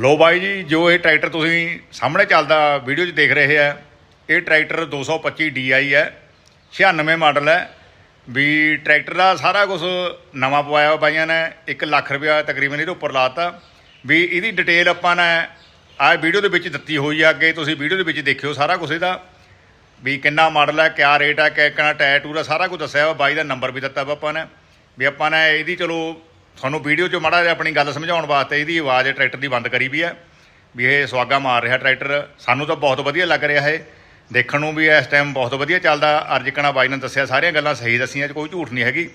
ਲੋ ਬਾਈ ਜੀ, ਜੋ ਇਹ ਟਰੈਕਟਰ ਤੁਸੀਂ ਸਾਹਮਣੇ ਚੱਲਦਾ ਵੀਡੀਓ 'ਚ ਦੇਖ ਰਹੇ ਆ, ਇਹ ਟਰੈਕਟਰ 225 DI ਹੈ 96 ਮਾਡਲ ਹੈ। ਵੀ ਟਰੈਕਟਰ ਦਾ ਸਾਰਾ ਕੁਝ ਨਵਾਂ ਪਵਾਇਆ ਹੋਇਆ ਬਾਈਆਂ ਨੇ 1 ਲੱਖ ਰੁਪਇਆ ਤਕਰੀਬਨ ਇਹਦੇ ਉੱਪਰ ਲਾਤਾ। ਵੀ ਇਹਦੀ ਡਿਟੇਲ ਆਪਾਂ ਨੇ ਆਹ ਵੀਡੀਓ ਦੇ ਵਿੱਚ ਦਿੱਤੀ ਹੋਈ ਆ ਅੱਗੇ, ਤੁਸੀਂ ਵੀਡੀਓ ਦੇ ਵਿੱਚ ਦੇਖਿਓ ਸਾਰਾ ਕੁਝ ਇਹਦਾ। ਵੀ ਕਿੰਨਾ ਮਾਡਲ ਹੈ, ਕਿਆ ਰੇਟ ਹੈ ਕਿ ਟਾਇਰ ਟੂਰ ਹੈ, ਸਾਰਾ ਕੁਝ ਦੱਸਿਆ ਵਾ, ਬਾਈ ਦਾ ਨੰਬਰ ਵੀ ਦਿੱਤਾ ਵਾ ਆਪਾਂ ਨੇ। ਵੀ ਆਪਾਂ ਨੇ ਇਹਦੀ ਚਲੋ ਤੁਹਾਨੂੰ ਵੀਡੀਓ 'ਚ ਮਾੜਾ ਜਿਹਾ ਆਪਣੀ ਗੱਲ ਸਮਝਾਉਣ ਵਾਸਤੇ ਇਹਦੀ ਆਵਾਜ਼ ਟਰੈਕਟਰ ਦੀ ਬੰਦ ਕਰੀ ਵੀ ਹੈ, ਵੀ ਇਹ ਸਵਾਗਾ ਮਾਰ ਰਿਹਾ ਟਰੈਕਟਰ। ਸਾਨੂੰ ਤਾਂ ਬਹੁਤ ਵਧੀਆ ਲੱਗ ਰਿਹਾ ਇਹ। ਦੇਖਣ ਨੂੰ ਵੀ ਇਸ ਟਾਈਮ ਬਹੁਤ ਵਧੀਆ ਚੱਲਦਾ। ਅਰ ਬਾਈ ਨੇ ਦੱਸਿਆ, ਸਾਰੀਆਂ ਗੱਲਾਂ ਸਹੀ ਦੱਸੀਆਂ 'ਚ ਕੋਈ ਝੂਠ ਨਹੀਂ ਹੈਗੀ।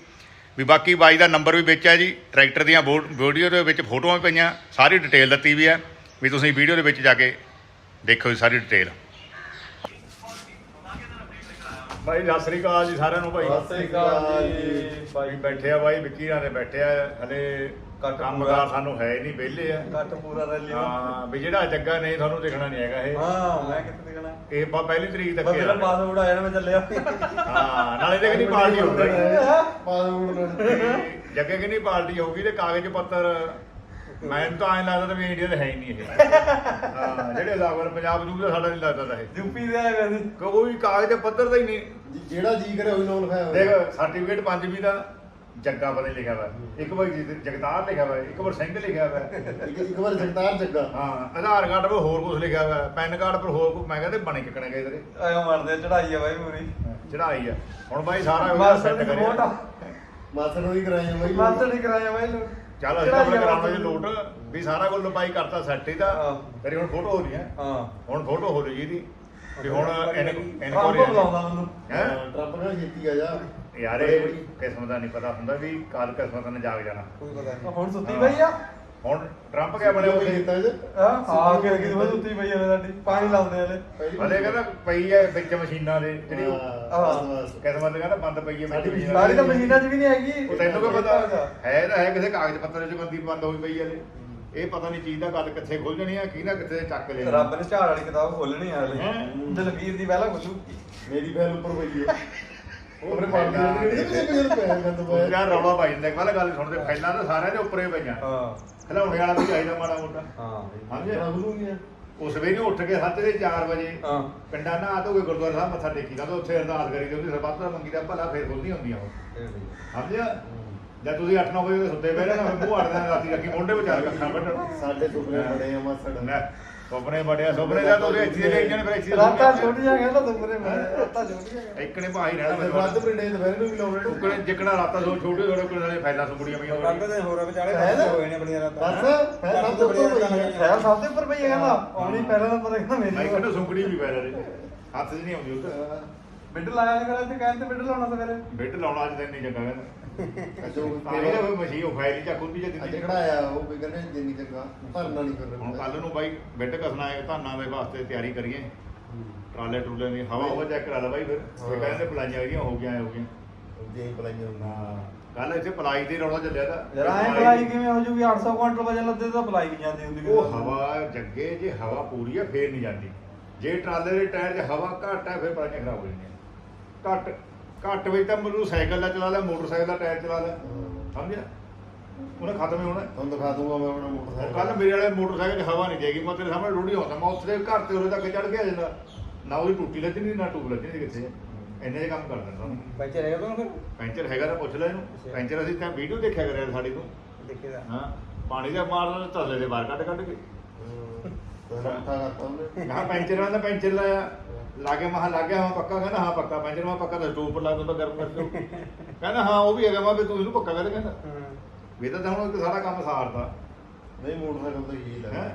ਵੀ ਬਾਕੀ ਬਾਈ ਦਾ ਨੰਬਰ ਵੀ ਵਿੱਚ ਹੈ ਜੀ। ਟਰੈਕਟਰ ਦੀਆਂ ਵੋ- ਵੀਡੀਓ ਦੇ ਵਿੱਚ ਫੋਟੋਆਂ ਵੀ ਪਈਆਂ, ਸਾਰੀ ਡਿਟੇਲ ਦਿੱਤੀ ਵੀ ਹੈ। ਵੀ ਤੁਸੀਂ ਵੀਡੀਓ ਦੇ ਵਿੱਚ ਜਾ ਕੇ ਦੇਖੋ ਜੀ ਸਾਰੀ ਡਿਟੇਲ ਬਾਈ ਸਤਿ ਸ੍ਰੀ ਅਕਾਲ ਜੀ ਸਾਰਿਆਂ ਨੂੰ ਭਾਈ। ਸਤਿ ਸ੍ਰੀ ਅਕਾਲ ਜੀ। ਭਾਈ ਬੈਠੇ ਆ ਬਾਈ ਵਿੱਕੀ ਨਾਲ ਬੈਠੇ ਆ। ਹਲੇ ਕੰਮਕਾਰ। ਸਾਨੂੰ ਹੈ ਨਹੀਂ ਵਿਹਲੇ ਆ। ਕੱਟ ਪੂਰਾ ਰੈਲੀ ਹਾਂ ਵੀ ਜਿਹੜਾ ਜੱਗਾ ਨਹੀਂ ਤੁਹਾਨੂੰ ਦਿਖਣਾ ਨਹੀਂ ਹੈਗਾ ਇਹ। ਹਾਂ ਮੈਂ ਕਿੱਥੇ ਦੇਖਣਾ? ਇਹ ਬਾ ਪਹਿਲੀ ਤਰੀਕ ਤੱਕ ਮੇਰਾ ਆ। ਪਾਸਵਰਡ ਆਇਆ ਮੈਂ ਚੱਲਿਆ। ਹਾਂ ਨਾਲੇ ਦੇਖ ਨਹੀਂ ਪਾਰਟੀ ਹੋਊਗੀ। ਪਾਸਵਰਡ ਜੱਗੇ ਕਿ ਨਹੀਂ ਪਾਰਟੀ ਹੋਊਗੀ ਤੇ ਕਾਗਜ਼ ਪੱਤਰ ਮੈਨੂੰ ਤਾਂ ਐਂ ਲੱਗਦਾ ਵੀ ਇੰਡੀਆ ਦਾ ਹੈ ਹੀ ਨਹੀਂ ਇਹ। ਹਾਂ ਜਿਹੜੇ ਲਾਗਰ ਪੰਜਾਬ ਨੂੰ ਦਾ ਸਾਡਾ ਨਹੀਂ ਲੱਗਦਾ ਤਾਂ ਇਹ। ਯੂਪੀ ਦੇ ਆਏ ਵੈਸੇ। ਕੋਈ ਕਾਗਜ਼ ਪੱਤਰ ਦਾ ਹੀ ਨਹੀਂ। ਜਿਹੜਾ ਜੀ ਕਰੇ ਉਹੀ ਨਾਮ ਲਿਖਾਇਆ ਹੋਇਆ। ਦੇਖ ਸਰਟੀਫਿਕੇਟ ਪੰਜਵੀਂ ਦਾ ਜੱਗਾ ਪਤਾ ਲਿਖਿਆ ਹੋਇਆ। ਇੱਕ ਵਾਰ ਜੀ- ਜਗਤਾਰ ਲਿਖਿਆ ਹੋਇਆ ਇੱਕ ਵਾਰ ਸਿੰਘ ਲਿਖਿਆ ਹੋਇਆ। ਇੱਕ ਇੱਕ ਵਾਰ ਜਗਤਾਰ ਜੱਗਾ। ਹਾਂ ਆਧਾਰ ਕਾਰਡ 'ਤੇ ਹੋਰ ਕੁਝ ਲਿਖਿਆ ਹੋਇਆ ਪੈਨ ਕਾਰਡ 'ਤੇ ਹੋਰ ਕੁਝ ਮੈਂ ਕਹਿੰਦੇ ਬਣੇ ਕਿਕਣੇ ਗਏ ਤੇਰੇ। ਆਇਓ ਮਰਦੇ ਚੜਾਈ ਆ ਬਾਈ ਪੂਰੀ। ਚੜਾਈ ਆ। ਹੁਣ ਬਾਈ ਸਾਰਾ ਮਾਸਟਰ set ਦੀ ਕਰਿਆ। ਰਿਪੋਰਟ ਆ। ਮਾਸਟਰ ਨੂੰ ਹੀ ਕਰਾਇਆ ਬਾਈ ਮਾਸਟਰ ਨਹੀਂ ਕਰਾਇਆ ਬਾਈ ਲੋ ਚੱਲ ਅਸੀਂ ਤਾਂ ਆਪਣੇ ਕਰਾਉਣਾ ਜੀ ਲੋਟ ਵੀ ਸਾਰਾ ਕੁਝ ਲੰਬਾਈ ਕਰਤਾ ਸੈੱਟ ਇਹਦਾ ਹਾਂ। ਤੇਰੀ ਹੁਣ ਫੋਟੋ ਹੋ ਰਹੀ ਹੈ। ਹਾਂ। ਹੁਣ ਫੋਟੋ ਹੋ ਰਹੀ ਇਹਦੀ। ਵੀ ਹੁਣ ਟਰੰਪ ਇਨਕੁਆਰੀ ਬੁਲਾਉਂਦਾ ਮੈਨੂੰ। ਹੈ? ਟਰੰਪ ਨਾਲ ਛੇਤੀ ਆ ਜਾ। ਯਾਰ ਇਹ ਕਿਸਮਤ ਦਾ ਨਹੀਂ ਪਤਾ ਹੁੰਦਾ ਵੀ ਕਾਲ ਕਿਸਮਤ ਨੇ ਜਾਗ ਜਾਣਾ। ਕੋਈ ਪਤਾ ਨਹੀਂ ਹੁਣ ਸੁੱਤੀ ਪਈ ਆ? ਹੁਣ ਟਰੰਪ ਕਿਆ ਬਣਿਆ ਉਹ ਇਹਦੇ ਹਾਂ ਆ ਕੇ ਲੱਗੀ ਤੇ ਸੁੱਤੀ ਪਈ ਆ ਸਾਡੀ ਪਾਣੀ ਲਾਉਂਦੇ ਹਲੇ। ਹਲੇ ਕਹਿੰਦਾ ਪਈ ਹੈ ਵਿੱਚ ਮਸ਼ੀਨਾਂ ਦੇ ਜਿਹੜੀ ਹਾਂ। ਕਿਸਮਤ ਕਹਿੰਦਾ ਬੰਦ ਪਈ ਹੈ ਵਿੱਚ ਸਾਡੀ ਮਸ਼ੀਨਾਂ ਸਾਡੀ ਤਾਂ ਦੇ। ਮਸ਼ੀਨਾਂ 'ਚ ਵੀ ਨਹੀਂ ਹੈਗੀ। ਉਹ ਤੈਨੂੰ ਕੀ ਪਤਾ? ਹੈ। ਤਾਂ ਹੈ ਕਿਸੇ ਕਾਗਜ਼ ਪੱਤਰ 'ਚ ਬੰਦੀ ਬੰਦ ਹੋਈ ਪਈ ਹੈ ਇਹ ਪਤਾ ਨਹੀਂ ਚੀਜ਼ ਦਾ ਕਦ ਕਿੱਥੇ ਖੁੱਲ ਜਣੀ ਆ ਕੀ ਨਾ ਕਿੱਥੇ ਚੱਕ ਲੈ ਰੱਬ ਨੇ ਝਾੜ ਵਾਲੀ ਕਿਤਾਬ ਖੋਲਣੀ ਆ ਹਲੇ? ਦਲਵੀਰ ਦੀ ਪਹਿਲਾਂ ਖੁੱਲੂ ਮੇਰੀ ਫੈਲ ਉੱਪਰ ਪਈ ਹੈ ਉਹਨੇ ਪਾਣੀ ਦੀ ਜਿਹੜੀ ਕੋਲ ਪਿਆ ਗੰਦ ਪਾਇਆ ਯਾਰ ਰੌਲਾ ਪਾਈ ਜਾਂਦਾ। ਪਹਿਲਾਂ ਗੱਲ ਸੁਣਦੇ ਫੈਲਾਂ ਤਾਂ ਸਾਰਿਆਂ ਦੇ ਉੱਪਰੇ ਪਈਆਂ। ਹਾਂ। ਖਿਲਾਉਣੇ ਵਾਲਾ ਵੀ ਚਾਹੀਦਾ ਮਾੜਾ ਮੋਟਾ। ਹਾਂ ਸਮਝਿਆ ਆਪਣਾ ਖੁੱਲੂ ਗਿਆ ਉਹ ਸਵੇਰੇ ਉੱਠ ਕੇ ਸੱਤ ਦੇ 4 ਵਜੇ ਹਾਂ। ਪਿੰਡਾਂ ਨਾ ਧੋ ਕੇ ਗੁਰਦੁਆਰਾ ਸਾਹਿਬ ਮੱਥਾ ਟੇਕੀਦਾ ਤੇ ਉੱਥੇ ਅਰਦਾਸ ਕਰੀਦੀ ਉਹਦੀ ਸਰਬੱਤ ਦਾ ਮੰਗੀਦਾ ਭਲਾ ਫੇਰ ਖੁੱਲਦੀਆਂ ਹੁੰਦੀਆਂ ਉਹ ਸਮਝਿਆ? ਜਦ ਤੁਸੀਂ 8-9 ਵਜੇ ਸੁੱਤੇ ਪਏ ਨਾ ਮੂੰਹ ਅੜਦਾ ਰਾਤੀ ਰੱਖੀ ਮੁੰਡੇ ਵਿਚਾਰ ਕੱਖਾਂ ਵੱਢਣ ਸਾਡੇ ਸੁਪਨੇ ਬੜੇ ਆ ਮਾਸੜ। ਸੁਪਨੇ ਬੜਿਆ ਸੁਪਨੇ ਦਾ ਤਾਂ ਇੱਥੇ ਲੈ ਜਾਣ ਫਿਰ ਇੱਥੇ ਰਾਤਾਂ ਛੋਟੀਆਂ ਕਹਿੰਦਾ ਤੁਮਰੇ ਮੈਂ ਰਾਤਾਂ ਛੋਟੀਆਂ ਇੱਕ ਨੇ ਭਾਈ ਰਹਿਣਾ ਤੇ ਵੱਧ ਪਿੰਡੇ ਦੁਪਹਿਰ ਨੂੰ ਵੀ ਲਾਉਣੇ ਟੁਕੜੇ ਜਿਕਣਾ ਰਾਤਾਂ ਸੋ ਛੋਟੇ ਛੋਟੇ ਕੋਲ ਨਾਲੇ ਫੈਲਾ ਸੁਕੜੀਆਂ ਪਈਆਂ ਹੋਣਗੀਆਂ। ਦੇ ਹੋਰਾਂ ਵਿਚਾਲੇ? ਹੋਏ ਨੇ? ਬੜੀਆਂ ਰਾਤਾਂ। ਬਸ ਫੈਲ ਸਭ ਤੋਂ ਖੈਰ ਸਭ ਤੋਂ ਉੱਪਰ ਪਈ ਹੈ ਕਹਿੰਦਾ ਆਉਣੀ ਪਹਿਲਾਂ ਨੰਬਰ ਕਹਿੰਦਾ ਮੈਂ ਮੇਰੀ ਕਹਿੰਦਾ ਸੁਕੜੀ ਵੀ ਪੈ ਰਹੇ ਹੱਥ 'ਚ ਨਹੀਂ ਆਉਂਦੀ ਉੱਤੇ ਬਿੱਡ ਲਾਇਆ ਨਹੀਂ ਕਰਾ ਤੇ ਕਹਿੰਦੇ ਬਿੱਡ ਲਾਉਣਾ ਸਵੇਰੇ। ਬਿੱਟ ਲਾਉਣਾ ਅੱਜ ਤੈਨੂੰ ਨਹੀਂ ਚੰਗਾ ਕਹਿੰਦਾ। ਅਜੋ ਤਾਂ ਇਹ ਨਾ ਮਸ਼ੀਨ ਉਹ ਫਾਇਲ ਜਾਂ ਖੁੱਲਦੀ ਜਾਂ ਅੱਜ ਦਿੰਦੀ ਖੜਾਇਆ ਉਹ ਵੀ ਕਹਿੰਦੇ ਜਿੰਨੀ ਚੰਗਾ ਭਰਨਾ ਨਹੀਂ ਹੁਣ ਕਰਨਾ ਕੱਲ ਨੂੰ ਬਾਈ ਬਿੱਟ ਕਸਣਾ ਹੈ ਧਾਨਾਂ ਦੇ ਵਾਸਤੇ ਤਿਆਰੀ ਕਰੀਏ। ਟਰਾਲੇ ਟਰੂਲੇ ਦੀ ਹਵਾ ਉਹ ਚੈੱਕ ਕਰਾ ਲੈ ਬਾਈ ਫਿਰ। ਇਹ ਕਹਿੰਦੇ ਪਲਾਈਆਂ ਇਹਦੀਆਂ ਹੋ ਗਈਆਂ ਹੋ ਗਈਆਂ। ਜੇ ਪਲਾਈਆਂ ਹੁੰਦਾ ਹਾਂ। ਕੱਲ ਇੱਥੇ ਪਲਾਈ ਦੇ ਰੌਲਾ ਚੱਲਿਆ ਤਾਂ। ਜਰਾ ਐ ਪਲਾਈ ਕਿਵੇਂ ਹੋ ਜੂਗੀ? 800 ਕੁਇੰਟਲ ਵਜਨ ਲੱਦੇ ਤਾਂ ਪਲਾਈ ਨਹੀਂ ਜਾਂਦੀ ਹੁੰਦੀ ਉਹ ਹਵਾ ਜੱਗੇ ਜੇ ਹਵਾ ਪੂਰੀ ਹੈ ਫੇਰ ਨਹੀਂ ਜਾਂਦੀ। ਜੇ ਟਰਾਲੇ ਦੇ ਟਾਇਰ 'ਚ ਹਵਾ ਘੱਟ ਹੈ ਫਿਰ ਪਲਾਈਆਂ ਖਰਾਬ ਹੋ ਜਾਂਦੀਆਂ। ਘੱਟ। ਘੱਟ ਵਿੱਚ ਤਾਂ ਮੈਨੂੰ ਸਾਈਕਲ ਦਾ ਚਲਾ ਲੈ ਮੋਟਰਸਾਈਕਲ ਦਾ ਟਾਇਰ ਚਲਾ ਲੈ। ਸਮਝਿਆ? ਉਹਨੇ ਖਤਮ ਹੀ ਹੋਣਾ। ਤੁਹਾਨੂੰ ਦਿਖਾ ਦੂੰਗਾ ਮੈਂ ਆਪਣਾ ਮੋਟਰਸਾਈਕਲ। ਕੱਲ ਮੇਰੇ ਵਾਲੇ ਮੋਟਰਸਾਈਕਲ 'ਚ ਹਵਾ ਨਹੀਂ ਜਾਏਗੀ ਮੈਂ ਤੇਰੇ ਸਾਹਮਣੇ ਰੋੜੀ ਆਉਂਦਾ ਮੈਂ ਉੱਥੇ ਘਰ ਤੇ ਉਰੇ ਤੱਕ ਚੜ ਗਿਆ ਜਾਂਦਾ। ਨਾ ਉਹਦੀ ਟੂਟੀ ਲੱਜਣੀ ਨਾ ਟੂਬ ਲੱਜਣੀ ਕਿੱਥੇ ਹੈ। ਇੰਨੇ ਦੇ ਕੰਮ ਕਰ ਦਿੰਦਾ ਉਹਨੂੰ। ਪੈਂਚਰ ਹੈਗਾ ਤੁਹਾਨੂੰ ਫਿਰ? ਪੈਂਚਰ ਹੈਗਾ ਤਾਂ ਪੁੱਛ ਲੈ ਇਹਨੂੰ। ਪੈਂਚਰ ਅਸੀਂ ਤਾਂ ਵੀਡੀਓ ਦੇਖਿਆ ਕਰਿਆ ਸਾਡੀ ਤੋਂ। ਦੇਖੇਦਾ ਹਾਂ। ਪਾਣੀ ਦਾ ਮਾਰਦਾ ਤਸਲੇ ਦੇ ਬਾਹਰ ਕੱਢ ਕੱਢ ਕੇ ਮੈਂ ਪੈਂਚਰ ਵਾਲਾ ਪੈਂਚਰ ਲਾਇਆ। ਲਾਗੇ ਮਹਾ ਲੱਗਿਆ ਹਾਂ ਪੱਕਾ? ਕਹਿੰਦਾ ਹਾਂ ਪੱਕਾ। ਪੈਂਚਰ ਮੈਂ ਪੱਕਾ ਤਾਂ ਸਟੋਪ ਪਰ ਲਾ ਦਿੰਦਾ ਗਰਮ ਕਰ ਦਿਓ ਕਹਿੰਦਾ ਹਾਂ ਉਹ ਵੀ ਹੈਗਾ। ਮੈਂ ਵੀ ਤੂੰ ਇਹਨੂੰ ਪੱਕਾ ਕਰ ਕਹਿੰਦਾ। ਵੀ ਤਾਂ ਹੁਣ ਇੱਕ ਸਾਰਾ ਕੰਮ ਸਾਰਦਾ ਨਹੀਂ ਮੋਟਰਸਾਈਕਲ ਤਾਂ ਹੀ ਲੱਗਦਾ?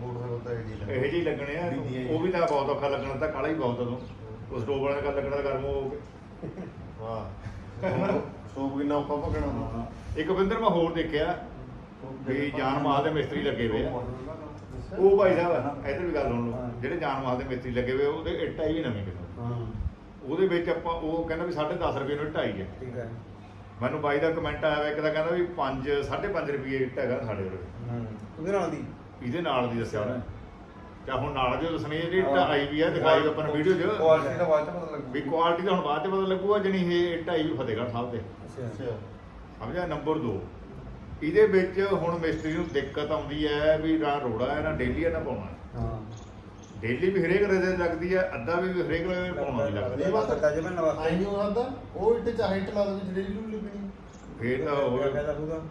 ਮੋਟਰਸਾਈਕਲ ਤਾਂ ਹੀ ਲੱਗਦਾ। ਇਹੋ ਜਿਹੇ ਹੀ ਲੱਗਣੇ ਆ। ਜੀ। ਉਹ ਵੀ ਤਾਂ ਬਹੁਤ ਔਖਾ ਲੱਗਣਾ ਤਾਂ ਕਾਲਾ ਹੀ ਬਹੁਤ ਉਦੋਂ ਉਸ ਸਟੋਪ ਵਾਲੇ ਦਾ ਲੱਗਣਾ ਗਰਮ ਹੋ ਕੇ ਵਾਹ। ਸੋਪ ਕਿੰਨਾ ਔਖਾ ਭਗਣਾ। ਹੁੰਦਾ ਇੱਕ ਬਿੰਦਰ ਮੈਂ ਹੋਰ ਦੇਖਿਆ ਵੀ ਜਾਨ ਮਾਲ ਦੇ ਮਿਸਤਰੀ ਲੱਗੇ ਹੋਏ ਆ। ਉਹ ਭਾਈ ਸਾਹਿਬ ਇੱਧਰ ਵੀ ਗੱਲ ਲਓ। ਜਿਹੜੇ ਮਾਲ ਦੇ ਮਿਸਤਰੀ ਲੱਗੇ ਹੋਏ ਉਹਦੇ ਇੱਟਾਂ ਹੀ ਨਵੀਂ ਕਿਸਮ ਹਾਂ। ਉਹਦੇ ਵਿੱਚ ਆਪਾਂ ਉਹ ਕਹਿੰਦਾ ਵੀ 10.5 ਰੁਪਏ ਨੂੰ ਇੱਟ ਆਈ ਹੈ ਠੀਕ ਹੈ ਮੈਨੂੰ ਬਾਈ ਦਾ ਕਮੈਂਟ ਆਇਆ ਵਾ ਇੱਕ ਦਾ ਕਹਿੰਦਾ ਵੀ 5 5.5 ਰੁਪਏ ਇੱਟ ਹੈਗਾ ਸਾਡੇ ਕੋਲ। ਹੂੰ। ਉਹਦੇ ਨਾਲ ਦੀ? ਇਹਦੇ ਨਾਲ ਦੀ ਦੱਸਿਆ ਉਹਨੇ। ਕਿਆ ਹੁਣ ਨਾਲ ਦੀ ਦੱਸਣੀ ਹੈ ਜਿਹੜੀ ਇੱਟ ਆਈ ਵੀ ਹੈ ਦਿਖਾਈ ਆਪਾਂ ਨੇ ਵੀਡੀਓ 'ਚ। ਕੁਆਲਿਟੀ ਦਾ ਬਾਅਦ ਚ ਪਤਾ ਲੱਗੂ। ਵੀ ਕੁਆਲਿਟੀ ਦਾ ਹੁਣ ਬਾਅਦ 'ਚ ਪਤਾ ਲੱਗੂਗਾ ਜਣੀ ਇਹ ਇੱਟ ਆਈ ਵੀ ਫਤਿਹਗੜ੍ਹ ਸਾਹਿਬ ਤੇ। ਅੱਛਾ। ਅੱਛਾ ਸਮਝਿਆ? ਨੰਬਰ 2 ਇਹਦੇ ਵਿੱਚ ਹੁਣ ਮਿਸਤਰੀ ਨੂੰ ਦਿੱਕਤ ਆਉਂਦੀ ਹੈ ਵੀ ਨਾ ਰੋੜਾ ਹੈ ਨਾ ਡੇਲੀ ਹੈ ਨਾ ਪਾਉਣਾ ਹਾਂ। ਡੇਲੀ ਵੀ ਹਰੇਕ ਰਦੇ ਲੱਗਦੀ ਹੈ ਅੱਧਾ ਵੀ ਹਰੇਕ ਰਦੇ ਪਾਉਣਾ ਵੀ ਲੱਗਦਾ। ਇਹ ਬਾਤ ਤਾਂ ਜਿਵੇਂ ਨਵਾਂ ਆਈ ਨਹੀਂ ਹੁੰਦਾ ਉਹ ਇੱਥੇ ਚਾਹੇ ਟਲਾ ਦੇ ਵਿੱਚ ਡੇਲੀ ਨੂੰ ਲੱਗਣੀ। ਫੇਰ ਤਾਂ ਹੋਰ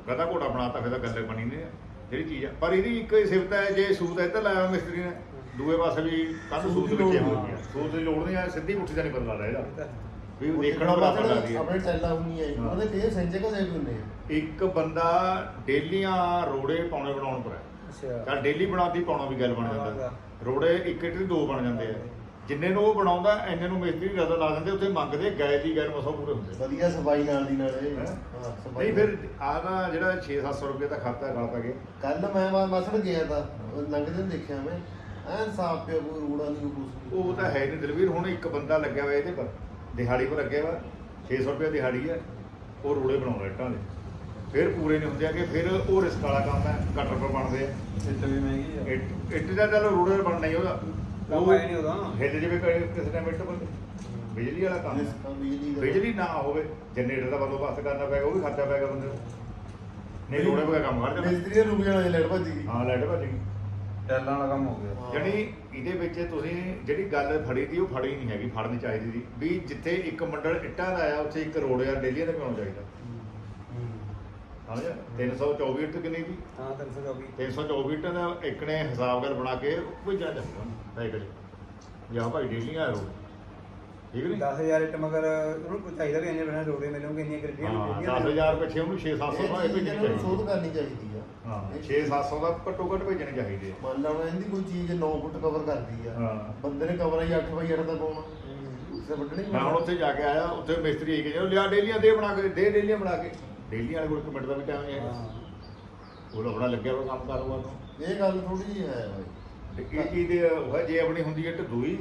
ਕਦਾ ਘੋੜਾ ਬਣਾਤਾ ਫਿਰ ਤਾਂ ਗੱਲੇ ਬਣੀ ਨੇ ਜਿਹੜੀ ਚੀਜ਼ ਆ। ਪਰ ਇਹਦੀ ਇੱਕ ਹੀ ਸਿਫਤ ਹੈ ਜੇ ਸੂਤ ਇੱਧਰ ਲਾਇਆ ਮਿਸਤਰੀ ਨੇ ਦੂਏ ਪਾਸੇ ਵੀ ਕੱਲ ਸੂਤ ਦੀ ਨਹੀਂ। ਹੋਈ ਹੈ ਸੂਤ ਦੀ ਲੋੜ ਨਹੀਂ ਆ ਸਿੱਧੀ ਪੁੱਠੀ ਦਾ ਨਹੀਂ ਬਦਲਾ ਰਹੇਗਾ ਵੀ ਦੇਖਣਾ ਬਰਾਬਰ ਲੱਗਦੀ ਹੈ। ਆਪਣੇ ਟੈਲਾ ਹੁੰਦੀਆਂ ਹਾਂ। ਉਹਦੇ ਕਈ ਸੈਂਚੇ ਕੋ ਸੇਵ ਹੁੰਦੇ ਆ। ਇੱਕ ਬੰਦਾ ਡੇਲੀਆਂ ਰੋੜੇ ਪਾਉਣੇ ਬਣਾਉਣ ਪਰ ਅੱਛਾ। ਤਾਂ ਡੇਲੀ ਬਣਾਤੀ ਪਾਉਣਾ ਵੀ ਗੱਲ ਬਣ ਜਾਂਦਾ। ਰੋੜੇ ਇੱਕ ਇੱਟ ਦੇ ਦੋ ਬਣ ਜਾਂਦੇ ਆ। ਜਿੰਨੇ ਨੂੰ ਉਹ ਬਣਾਉਂਦਾ ਐਨੇ ਨੂੰ ਮਿਸਤਰੀ ਰਦਾ ਲਾ ਦਿੰਦੇ ਉੱਥੇ ਮੰਗਦੇ ਗਏ ਦੀ ਗੈਰ ਮਸਾ ਪੂਰੇ ਹੁੰਦੇ। ਵਧੀਆ ਸਫ਼ਾਈ ਨਾਲ ਦੀ ਨਾਲ ਇਹ। ਹੈਂ? ਹਾਂ ਸਫ਼ਾਈ ਨਹੀਂ ਫਿਰ ਆਹ ਨਾ ਜਿਹੜਾ 6-700 ਰੁਪਏ ਦਾ ਖਾਤਾ ਗਲ ਪੈ ਗਿਆ ਕੱਲ ਮੈਂ ਮਸੜ ਗਿਆ ਤਾਂ ਉਹ ਲੰਘਦੇ ਨੂੰ ਦੇਖਿਆ ਮੈਂ। ਐਨ ਸਾਫ਼ ਪਿਆ ਕੋਈ ਰੂੜਾ ਨਹੀਂ ਕੋਈ ਕੁਛ ਉਹ ਤਾਂ ਹੈ ਨਹੀਂ ਦਲਵੀਰ ਹੁਣ ਇੱਕ ਬੰਦਾ ਲੱਗਿਆ ਹੋਇਆ ਇਹਦੇ ਪਰ। ਦਿਹਾੜੀ ਪਰ ਲੱਗਿਆ ਵਾ 600 ਰੁਪਏ ਦਿਹਾੜੀ ਹੈ ਉਹ ਰੋੜੇ ਬਣਾਉਂਦਾ ਇੱਟਾਂ ਦੇ। ਫਿਰ ਪੂਰੇ ਨਹੀਂ ਹੁੰਦੇ ਕਿ ਫਿਰ ਉਹ ਰਿਸਕ ਵਾਲਾ ਕੰਮ ਹੈ ਕਟਰ ਪਰ ਬਣਦੇ ਆ। ਇੱਟ ਵੀ ਮਹਿੰਗੀ ਆ। ਇੱਟ ਇੱਟ ਦਾ ਚੱਲ ਰੋੜੇ ਬਣਨਾ ਹੀ ਉਹਦਾ। ਆਇਆ ਨਹੀਂ ਉਹਦਾ। ਹਿੱਲ ਜਿਵੇਂ ਕਿਸੇ ਟਾਈਮ ਇੱਟ ਪਰ ਬਿਜਲੀ ਵਾਲਾ ਕੰਮ। ਹੈ ਬਿਜਲੀ ਦਾ। ਬਿਜਲੀ ਨਾ ਹੋਵੇ ਜਨਰੇਟਰ ਦਾ ਬੰਦੋਬਸਤ ਕਰਨਾ ਪਏਗਾ ਉਹ ਵੀ ਖਰਚਾ ਪਏਗਾ ਬੰਦੇ ਨੂੰ। ਨਹੀਂ ਰੋੜੇ ਬਗਾ ਕੰਮ ਕਰ ਜਾਣਾ ਮਿਸਤਰੀ ਜਾਣਾ ਜੇ ਲੈਟ ਭੱਜ ਗਈ। ਹਾਂ ਲਾਈਟ ਭੱਜ ਗਈ। ਟੈਲਾਂ ਵਾਲਾ ਕੰਮ ਹੋ ਗਿਆ। ਜਿਹੜੀ ਇਹਦੇ ਵਿੱਚ ਤੁਸੀਂ ਜਿਹੜੀ ਗੱਲ ਫੜੀ ਦੀ ਉਹ ਫੜੀ ਨਹੀਂ ਹੈਗੀ ਫੜਨੀ ਚਾਹੀਦੀ ਸੀ। ਵੀ ਜਿੱਥੇ ਇੱਕ ਮੰਡਲ ਇੱਟਾਂ ਦਾ ਆਇਆ ਉੱਥੇ ਇੱਕ ਰੋਡ ਆ ਡੇਲੀ ਦਾ ਵੀ ਆਉਣਾ ਚਾਹੀਦਾ। ਸਮਝਿਆ? 324 ਇੱਟ ਕਿੰਨੀ ਦੀ ਹਾਂ 324 324 ਇੱਟਾਂ ਦਾ ਇੱਕ ਨੇ ਹਿਸਾਬ ਗੱਲ ਬਣਾ ਕੇ ਭੇਜਣਾ ਚਾਹੀਦਾ ਸਾਈਕਲ। ਜਾਂ ਭਾਈ ਡੇਲੀ ਆ ਰੋਡ। ਠੀਕ ਨਹੀਂ? 10000 ਇੱਟ ਮਗਰ ਉਹਨੂੰ ਕੋਈ ਚਾਹੀਦਾ ਵੀ ਇੰਨੇ ਬਣਾ ਰੋੜੇ ਮਿਲਣਗੇ ਇੰਨੀਆਂ ਗੱਡੀਆਂ ਹਾਂ 10000 ਪਿੱਛੇ ਉਹਨੂੰ 6-700 ਦਾ ਇਹ ਭੇਜਣੀ ਚੀਜ਼ ਨੂੰ ਸੋਧ ਚਾਹੀਦੀ ਕਰਨੀ ਚਾਹੀਦੀ ਆ। ਹਾਂ ਇਹ 6-700 ਦਾ ਘੱਟੋ ਘੱਟ ਭੇਜਣੇ ਚਾਹੀਦੇ ਆ। ਮੰਨ ਲਾ ਹੁਣ ਇਹਦੀ ਕੋਈ ਚੀਜ਼ 9 ਫੁੱਟ ਕਵਰ ਕਰਦੀ ਆ। ਹਾਂ। ਬੰਦੇ ਨੇ ਕਵਰ ਹੀ 8 ਬਾਈ 8 ਦਾ ਪਾਉਣਾ ਉਸੇ ਵੱਢਣੀ ਮੈਂ ਹੁਣ ਉੱਥੇ ਜਾ ਕੇ ਆਇਆ ਉੱਥੇ ਮਿਸਤਰੀ ਇਹ ਕਹਿੰਦੇ ਲਿਆ ਡੇਲੀਆਂ ਦੇ ਬਣਾ ਕੇ ਦੇ ਡੇਲੀਆਂ ਬਣਾ ਕੇ। ਡੇਲੀਆਂ ਵਾਲੇ ਕੋਲ ਇੱਕ ਮਿੰਟ ਦਾ ਵੀ ਟਾਈਮ ਨਹੀਂ ਹੈਗਾ ਉਹ ਆਪਣਾ ਲੱਗਿਆ ਹੋਇਆ ਕੰਮ ਕਾਰੋਬਾਰ। ਨੂੰ ਇਹ ਗੱਲ ਥੋੜੀ ਜਿਹੀ ਹੈ ਬਾਈ। ਤੇ ਇਹ ਚੀਜ਼ ਦੇ ਉਹ ਜੇ ਆਪਣੀ ਹੁੰਦੀ ਹੈ ਢਦੂਈ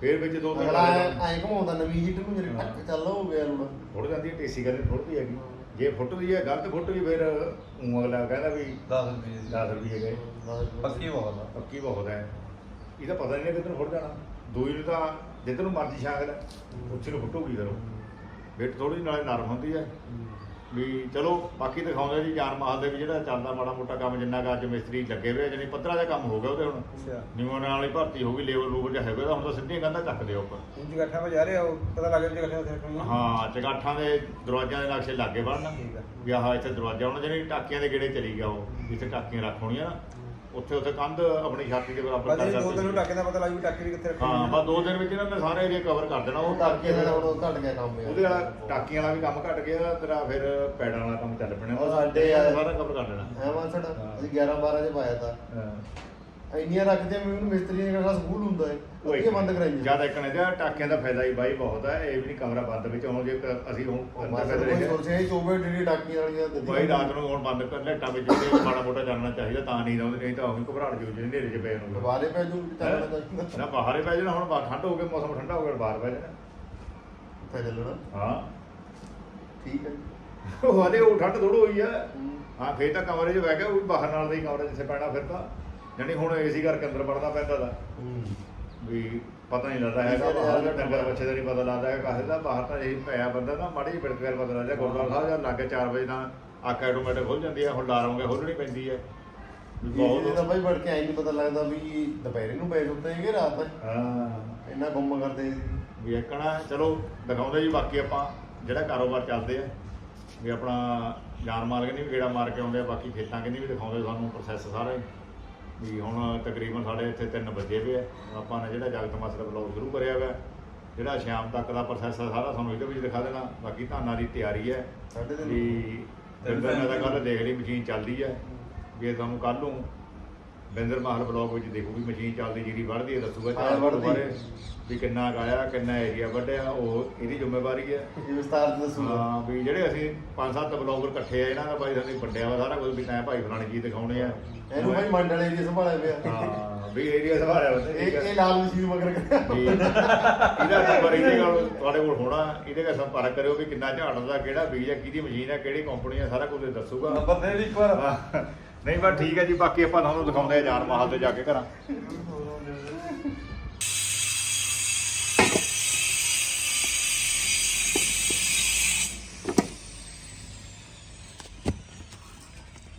ਫੇਰ ਵਿੱਚ ਦੋ ਤਿੰਨ ਅਗਲਾ ਐਂ ਘਮਾਉਂਦਾ ਨਵੀਂ ਹੀਟ ਨੂੰ ਮੇਰੇ ਟੱਕ ਚੱਲ ਹੋ ਗਿਆ ਰੂੜਾ। ਫੁੱਟ ਜਾਂਦੀ ਹੈ ਟੇਸੀ ਗੱਲ ਫੁੱਟਦੀ ਹੈਗੀ। ਜੇ ਫੁੱਟਦੀ ਹੈ ਗਲਤ ਫੁੱਟ ਗਈ ਫਿਰ ਊਂ ਅਗਲਾ ਕਹਿੰਦਾ ਵੀ 10 ਰੁਪਏ 10 ਰੁਪਏ ਗਏ ਪੱਕੀ ਬਹੁਤ ਆ। ਪੱਕੀ ਬਹੁਤ ਹੈ। ਇਹਦਾ ਪਤਾ ਨਹੀਂ ਕਿੱਧਰ ਫੁੱਟ ਜਾਣਾ। ਦੂਈ ਨੂੰ ਤਾਂ ਜਿੱਧਰ ਨੂੰ ਮਰਜ਼ੀ ਛਾਂਗ ਲੈ ਉੱਥੇ ਨੂੰ ਫੁੱਟੂਗੀ ਕਰੋ ਬਿੱਟ ਥੋੜੀ ਨਾਲੇ ਨਰਮ ਹੁੰਦੀ ਹੈ। ਵੀ ਚਲੋ ਬਾਕੀ ਦਿਖਾਉਂਦੇ ਜੀ ਜਾਨ ਮਾਲ ਦੇ ਵੀ ਜਿਹੜਾ ਚੱਲਦਾ ਮਾੜਾ ਮੋਟਾ ਕੰਮ ਜਿੰਨਾ ਕੁ ਅੱਜ ਮਿਸਤਰੀ ਲੱਗੇ ਹੋਏ ਜਾਣੀ ਪੱਧਰਾ ਜਿਹਾ ਕੰਮ ਹੋ ਗਿਆ ਉਹਦੇ ਹੁਣ। ਅੱਛਾ। ਨਿਮਨ ਵਾਲੀ ਭਰਤੀ ਹੋ ਗਈ ਲੇਬਰ ਲੂਬਰ ਜਿਹਾ ਹੈਗਾ ਉਹਦਾ ਹੁਣ ਤਾਂ ਸਿੱਧੀਆਂ ਕੰਧਾਂ ਚੱਕਦੇ ਉੱਪਰ ਹੁਣ ਜਗਾਠਾ ਪਾ ਜਾ ਰਹੇ ਹੋ ਪਤਾ ਲੱਗ ਗਿਆ ਜਗਾਠਾ ਉੱਥੇ ਹਾਂ ਚਗਾਠਾਂ ਦੇ ਦਰਵਾਜ਼ਿਆਂ ਦੇ ਨਕਸ਼ੇ ਲੱਗੇ ਬਣਨ ਠੀਕ ਆ। ਵੀ ਆਹ ਇੱਥੇ ਦਰਵਾਜ਼ਾ ਹੁਣ ਜਿਹੜੀ ਟਾਕੀਆਂ ਦੇ ਗੇੜੇ ਚਲੀ ਗਿਆ ਉਹ ਜਿੱਥੇ ਟਾਕੀਆਂ ਰੱਖ ਹੋਣੀਆਂ ਨਾ। ਉੱਥੇ ਉੱਥੇ ਕੰਧ ਆਪਣੀ ਛਾਤੀ ਦੇ ਬਰਾਬਰ ਬਸ ਇਹ ਕਰ ਦੋ ਦਿਨ ਨੂੰ ਦਿੱਤੀ ਟਾਕੇ ਦਾ ਪਤਾ ਲੱਗ ਜੂ ਟਾਕੇ ਵੀ ਕਿੱਥੇ ਰੱਖਣੀ ਹਾਂ ਬਸ ਦੋ ਦਿਨ ਵਿੱਚ ਇਹਨਾਂ ਨੇ ਸਾਰੇ ਏਰੀਆ ਕਵਰ ਕਰ ਦੇਣਾ ਉਹ ਉਹ ਟਾਕੇ ਦਾ ਹੁਣ ਘਟ ਗਿਆ ਕੰਮ ਯਾਰ। ਉਹਦੇ ਵਾਲਾ ਟਾਕੀਆਂ ਵਾਲਾ ਵੀ ਕੰਮ ਘਟ ਗਿਆ ਤੇਰਾ ਫਿਰ ਪੈੜਾਂ ਵਾਲਾ ਕੰਮ ਚੱਲ ਪੈਣਾ ਉਹ ਸਾਡੇ ਸਾਰਾ ਕਵਰ ਕਰ ਦੇਣਾ ਮਾਸੜ ਹਾਂ। ਅਸੀਂ 11 12 ਚ ਪਾਇਆ ਤਾਂ ਹਾਂ। ਇੰਨੀਆਂ ਰੱਖਦੇ ਮੈਨੂੰ ਮਿਸਤਰੀ ਨੇ ਕਿਹਾ ਸਕੂਲ ਹੁੰਦਾ ਹੈ। ਉਹ ਬੰਦ ਕਰਾਈ ਜ਼ਿਆਦਾ ਇੱਕ ਦਾ ਟਾਕੀਆਂ ਦਾ ਫਾਇਦਾ ਹੀ ਬਾਈ ਬਹੁਤ ਹੈ ਇਹ ਵੀ ਨਹੀਂ ਕਮਰਾ ਬੰਦ ਵਿੱਚ ਹੁਣ ਜੇ ਕ- ਅਸੀਂ ਹੁਣ ਅੰਦਰ ਮਾਸੜ ਫਿਰ ਕੋਈ ਰਹੇ ਇਹ 24 ਡਿਗਰੀ ਟਾਕੀਆਂ ਵਾਲੀਆਂ ਦਿੱਤੀਆਂ ਬਾਈ ਰਾਤ ਨੂੰ ਹੁਣ ਬੰਦ ਕਰ ਲੈਟਾਂ ਵਿੱਚ ਜਿਹੜੇ ਮਾੜਾ ਮੋਟਾ ਜਾਣਨਾ ਚਾਹੀਦਾ ਤਾਂ ਨਹੀਂ ਆਉਂਦੇ ਨਹੀਂ ਤਾਂ ਉਹੀ ਘਬਰਾਹਟ ਜੂ ਜਿਹੜੀ ਹਨੇਰੇ 'ਚ ਪਏ ਨੂੰ ਦੁਬਾਰੇ ਪੈ ਜੂ ਚੱਲਣਾ ਚਾਹੀਦਾ ਨਾ ਬਾਹਰ ਹੀ ਪੈ ਜਾਣਾ ਹੁਣ ਬਾਹਰ ਠੰਡ ਹੋ ਗਿਆ ਮੌਸਮ ਠੰਡਾ ਹੋ ਗਿਆ ਬਾਹਰ ਪੈ ਜਾਣਾ। ਉੱਥੇ ਚੱਲਣਾ। ਹਾਂ। ਠੀਕ ਹੈ। ਉਹ ਹਲੇ ਉਹ ਠੰਡ ਥੋੜੋ ਹੋਈ ਆ ਹੂੰ। ਹਾਂ ਫੇਰ ਤਾਂ ਕਮਰੇ 'ਚ ਬਹਿ ਗਿਆ ਉਹ ਵੀ ਬਾਹਰ ਨਾਲ ਦਾ ਹੀ ਕਮਰਾ ਜਿੱਥੇ ਪੈਣਾ ਫਿਰ ਤਾਂ। ਜਾਣੀ ਹੁਣ ਏਸੀ ਕਰਕੇ ਅੰਦਰ ਵੜਨਾ ਪੈਂਦਾ ਦਾ ਵੀ ਪਤਾ ਨਹੀਂ ਲੱਗਦਾ ਹੈਗਾ ਬਾਹਰ ਦਾ ਡੰਗਰ ਬੱਚੇ ਦਾ ਨਹੀਂ ਪਤਾ ਲੱਗਦਾ ਹੈਗਾ ਕਾਹਦੇ ਦਾ ਬਾਹਰ ਤਾਂ ਇਹ ਪਿਆ ਬੰਦਾ ਨਾ ਮਾੜੀ ਜਿਹੀ ਬਿੜਕ ਪਤਾ ਲੱਗਦਾ ਗੁਰਦੁਆਰਾ ਸਾਹਿਬ ਜਾਂ ਲਾਗੇ 4 ਵਜੇ ਤਾਂ ਆਕਾ ਆਟੋਮੈਟਿਕ ਖੁੱਲ ਜਾਂਦੀ ਹੈ ਹੁਣ ਲਾਰੋਂਗੇ ਖੋਲਣੀ ਪੈਂਦੀ ਹੈ। ਵੀ ਇਹ ਤਾਂ ਬਹੁਤ ਬਾਈ ਵੜ ਕੇ ਆਈ ਨਹੀਂ ਪਤਾ ਲੱਗਦਾ ਵੀ ਦੁਪਹਿਰੇ ਨੂੰ ਪੈ ਸੁੱਤੇ ਹੈਗੇ ਰਾਤ ਹਾਂ। ਇੰਨਾ ਗੁੰਮ ਕਰਦੇ ਸੀ ਵੀ ਇੱਕਣਾ ਚਲੋ ਦਿਖਾਉਂਦੇ ਜੀ ਬਾਕੀ ਆਪਾਂ ਜਿਹੜਾ ਕਾਰੋਬਾਰ ਚੱਲਦੇ ਆ ਵੀ ਆਪਣਾ ਜਾਨ ਮਾਲ ਕਹਿੰਦੀ ਵੀ ਗੇੜਾ ਮਾਰ ਕੇ ਆਉਂਦੇ ਆ ਬਾਕੀ ਖੇਤਾਂ ਕਹਿੰਦੀ ਵੀ ਦਿਖਾਉਂਦੇ ਸਾਨੂੰ ਪ੍ਰੋਸੈਸ ਸਾਰਾ। ਵੀ ਹੁਣ ਤਕਰੀਬਨ ਸਾਡੇ ਇੱਥੇ 3 ਵਜੇ ਪਏ ਆ। ਆਪਾਂ ਨੇ ਜਿਹੜਾ ਜਗਤ ਮਸਲਾ ਬਲੌਗ ਸ਼ੁਰੂ ਕਰਿਆ ਹੋਇਆ ਜਿਹੜਾ ਸ਼ਾਮ ਤੱਕ ਦਾ ਪ੍ਰੋਸੈਸ ਸਾਰਾ ਤੁਹਾਨੂੰ ਇਹਦੇ ਵਿੱਚ ਦਿਖਾ ਦੇਣਾ। ਬਾਕੀ ਧਾਨਾਂ ਦੀ ਤਿਆਰੀ ਹੈ ਸਾਡੇ ਦਿਨ ਵੀ ਬਿੰਦਰ ਨੇ ਤਾਂ ਕੱਲ ਦੇਖ ਲਈ ਮਸ਼ੀਨ ਚੱਲਦੀ ਹੈ ਇਹ ਤੁਹਾਨੂੰ ਕੱਲ ਨੂੰ ਬਿੰਦਰ ਮਾਹਲ ਬਲੌਗ ਵਿੱਚ ਦੇਖੋ ਵੀ ਮਸ਼ੀਨ ਚੱਲਦੀ ਜਿਹੜੀ ਵੜਦੀ ਹੈ ਦੱਸੂਗਾ ਹਾਂ, ਵੱਢਦੀ। ਬਾਰੇ ਵੀ ਕਿੰਨਾ ਗਾਇਆ ਕਿੰਨਾ ਏਰੀਆ ਵੱਢਿਆ ਉਹ ਇਹਦੀ ਜ਼ਿੰਮੇਵਾਰੀ ਹੈ। ਇਹ ਵਿਸਤਾਰ ਚ ਦੱਸੂਗਾ। ਹਾਂ ਵੀ ਜਿਹੜੇ ਅਸੀਂ ਪੰਜ ਸੱਤ ਬਲੌਗਰ ਇਕੱਠੇ ਆ ਇਹਨਾਂ ਦਾ ਬਾਈ ਸਾਨੂੰ ਵੱਡਿਆ ਵਾ ਸਾਰਾ ਕੁਝ ਵੀ ਤੈਂ ਭਾਈ ਫਲਾਣੀ ਚੀਜ਼ ਦਿਖਾਉਣੇ ਆ। ਇਹਨੂੰ ਬਾਈ ਮੰਡਲ ਏਰੀਆ ਸੰਭਾਲਿਆ ਪਿਆ। ਹਾਂ ਵੀ ਏਰੀਆ ਸੰਭਾਲਿਆ ਬੰਦੇ ਇਹ ਇਹ ਲਾਲ ਮਸ਼ੀਨ ਮਗਰ ਵੀ ਇਹਦਾ ਨੰਬਰ ਇਹਦੇ ਕੋਲ ਤੁਹਾਡੇ ਕੋਲ ਹੋਣਾ ਇਹਦੇ ਨਾਲ ਸੰਪਰਕ ਕਰਿਓ ਵੀ ਕਿੰਨਾ ਝਾੜ ਦਾ ਕਿਹੜਾ ਬੀਜ ਹੈ ਕਿਹਦੀ ਮਸ਼ੀਨ ਹੈ ਕਿਹੜੀ ਕੰਪਨੀ ਹੈ ਸਾਰਾ ਕੁਝ ਇਹ ਦੱਸੂਗਾ। ਨੰਬਰ ਦੇ ਇੱਕ ਵਾਰ। ਹਾਂ। ਨਹੀਂ, ਬਸ ਠੀਕ ਹੈ ਜੀ, ਬਾਕੀ ਆਪਾਂ ਤੁਹਾਨੂੰ ਦਿਖਾਉਂਦੇ ਆ ਜਾਨ ਮਹਲ ਤੇ ਜਾ ਕੇ ਘਰਾਂ।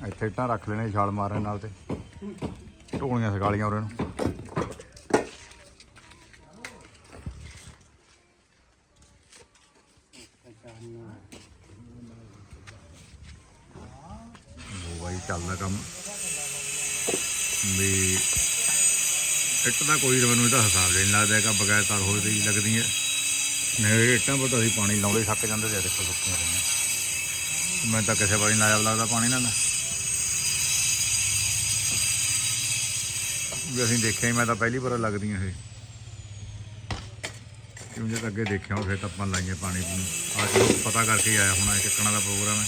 ਇੱਥੇ ਇੱਟਾਂ ਰੱਖ ਲੈਣੇ ਛਾਲ ਮਾਰਨ ਨਾਲ ਤੇ। ਢੋਲੀਆਂ ਸਗਾਲੀਆਂ ਉਹਨਾਂ ਨੂੰ ਉਹ ਬਾਈ, ਚੱਲਦਾ ਕੰਮ। ਵੀ ਇੱਟ ਦਾ ਕੋਈ ਮੈਨੂੰ ਇਹਦਾ ਹਿਸਾਬ ਨਹੀਂ ਲੱਗਦਾ ਹੈਗਾ, ਬਗੈਰ ਤਾਰ ਹੋਏ ਤੇ ਹੀ। ਲੱਗਦੀਆਂ ਮੇਰੇ ਇੱਟਾਂ ਪਰ ਤਾਂ ਅਸੀਂ ਪਾਣੀ ਲਾਉਂਦੇ ਥੱਕ ਜਾਂਦੇ ਤੇ ਦੇਖੋ ਸੁੱਕੀਆਂ ਰਹੀਆਂ ਮੈਂ ਤਾਂ ਕਿਸੇ ਵਾਰੀ ਲਾਇਆ ਲੱਗਦਾ ਪਾਣੀ ਨਾਲ। ਵੀ ਅਸੀਂ ਦੇਖਿਆ ਮੈਂ ਤਾਂ ਪਹਿਲੀ ਵਾਰ ਲੱਗਦੀਆਂ ਇਹ। ਕਿਉਂ ਜੇ ਤਾਂ ਅੱਗੇ ਦੇਖਿਆ ਹੋਵੇ ਫਿਰ ਤਾਂ ਆਪਾਂ ਲਾਈਏ ਪਾਣੀ ਪੂਣੀ। ਆ ਪਤਾ ਕਰਕੇ ਆਇਆ ਹੋਣਾ ਇਹ ਚੱਕਣਾ ਦਾ ਪ੍ਰੋਗਰਾਮ ਹੈ।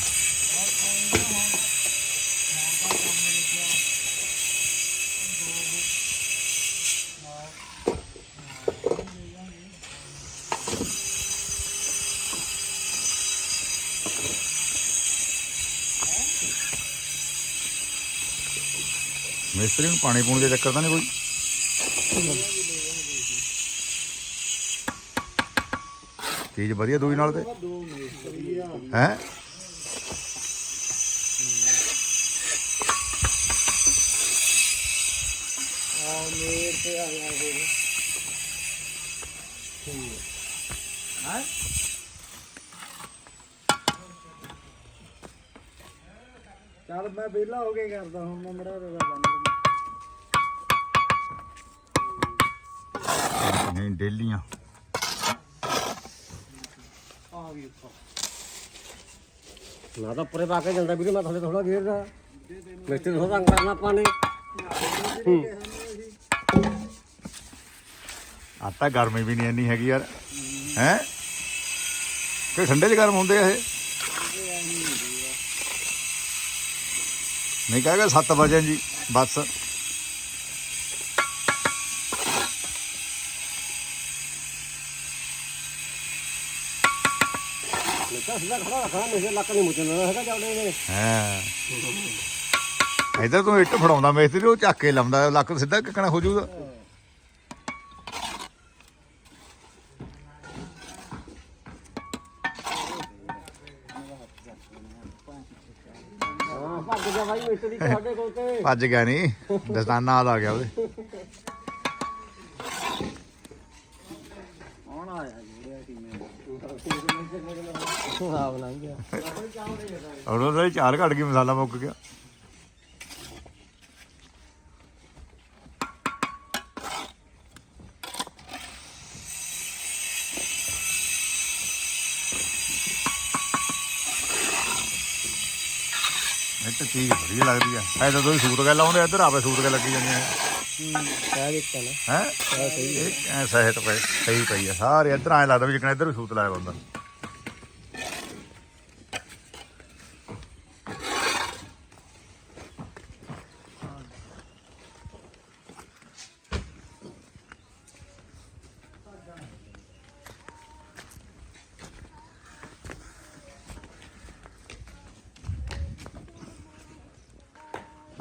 ਮਿਸਤਰੀ ਨੂੰ ਪਾਣੀ ਪੂਣੀ ਦੇ ਚੱਕਰ ਤਾਂ ਨਹੀਂ ਕੋਈ? ਚੀਜ਼ ਵਧੀਆ ਦੂਈ ਨਾਲ ਤੇ। ਹੈ? ਚੱਲ ਮੈਂ ਵਿਹਲਾ ਹੋ ਕੇ ਕਰਦਾ ਹੁਣ, ਮੈਂ ਮੜਾ ਰੋਗਾ ਨਹੀਂ ਡੇਲੀਆਂ। ਆ ਗਈ ਉੱਪਰ ਨਾ ਤਾਂ ਪਰੇ ਪਾ ਕੇ ਜਾਂਦਾ ਵੀਰੇ ਮੈਂ ਥੱਲੇ ਥੋੜਾ ਘੇਰਦਾ ਮਿਸਤਰੀ ਥੋੜਾ ਤੰਗ ਕਰਨਾ ਆਪਾਂ ਨੇ। ਆਟਾ ਗਰਮੀ ਵੀ ਨਹੀਂ ਇੰਨੀ ਹੈਗੀ ਯਾਰ। ਹੈ? ਕਿ ਠੰਡੇ ਚ ਗਰਮ ਹੁੰਦੇ ਆ ਇਹ? ਨਹੀਂ ਕਹਾਂਗਾ 7 ਵਜੇ ਜੀ ਬਸ। ਸਿੱਧਾ ਖੜਾ ਰੱਖਣਾ ਮੇਰੇ ਲੱਕ ਨਹੀਂ ਮੁੱਚਣਾ ਹੈਗਾ ਚੱਲਦੇ ਨੇ ਹੈ। ਇਧਰ ਤੂੰ ਇੱਟ ਫੜਾਉਂਦਾ ਮੇਸਤਰੀ ਉਹ ਚੱਕ ਕੇ ਲਾਉਂਦਾ ਲੱਕ ਸਿੱਧਾ ਕਿੱਕਣਾ ਹੋ ਜਾਊਗਾ। ਭੱਜ ਗਿਆ ਨਹੀਂ ਦਸਤਾਨਾ ਆ ਗਿਆ ਉਹਦੇ। ਆਪ ਲੰਘ ਗਿਆ ਉਹਨਾਂ ਦਾ ਹੀ ਚਾਰ ਘੜ ਕੇ ਮਸਾਲਾ ਮੁੱਕ ਗਿਆ। ਇਹ ਤਾਂ ਚੀਜ਼ ਵਧੀਆ ਲੱਗਦੀ ਆ। ਐ ਤਾਂ ਤੁਸੀਂ ਸੂਟ ਕੇ ਲਾਉਂਦੇ ਇੱਧਰ ਆਪੇ ਸੂਟ ਕੇ ਲੱਗੀ ਜਾਂਦੀਆਂ ਕਹਿ ਦਿੱਤਾ ਨਾ। ਹੈ? ਇਹ ਐ ਸਹਿਤ ਪਈ ਸਹੀ ਪਈ ਆ। ਸਾਰੇ ਇੱਧਰ ਐ ਲੱਗਦਾ ਵੀ ਜਿਕਣਾ ਇੱਧਰ ਵੀ ਸੂਤ ਲਾਇਆ ਹੁੰਦਾ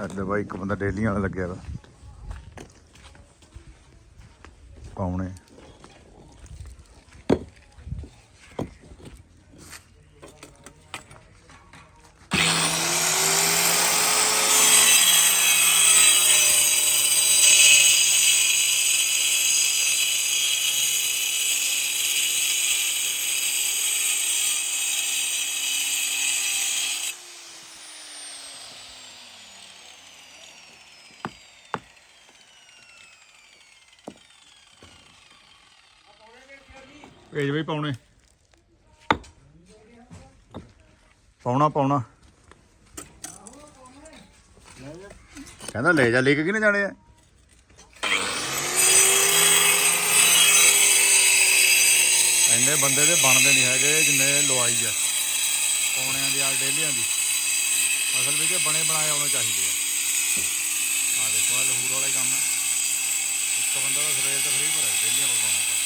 ਅੱਲੇ ਬਾਈ ਇੱਕ ਬੰਦਾ ਡੇਲੀ ਵਾਲਾ ਲੱਗਿਆ ਵਾ ਪਾਉਣੇ ਭੇਜ ਬਈ ਪਾਉਣੇ। ਪਾਉਣਾ ਪਾਉਣਾ। ਕਹਿੰਦਾ ਲੈ ਜਾ ਲੈ ਕੇ ਕਿਨੇ ਜਾਣੇ ਆ? ਇੰਨੇ ਬੰਦੇ ਦੇ ਬਣਦੇ ਨਹੀਂ ਹੈਗੇ, ਜਿੰਨੇ ਲਵਾਈ ਆ। ਪੌਣਿਆਂ ਦੀ ਆ ਡੇਲੀਆਂ ਦੀ। ਅਸਲ ਵਿੱਚ ਬਣੇ ਬਣਾਏ ਆਉਣੇ ਚਾਹੀਦੇ ਆ। ਆ ਦੇਖੋ ਲਹੂਰ ਵਾਲਾ ਹੀ ਕੰਮ ਹੈ ਇੱਕ ਬੰਦਾ ਤਾਂ ਸਵੇਰ ਤੋਂ ਫਰੀ ਪਰ ਹੈ ਡੇਲੀਆਂ ਬਣਾਉਣਾ ਪਰ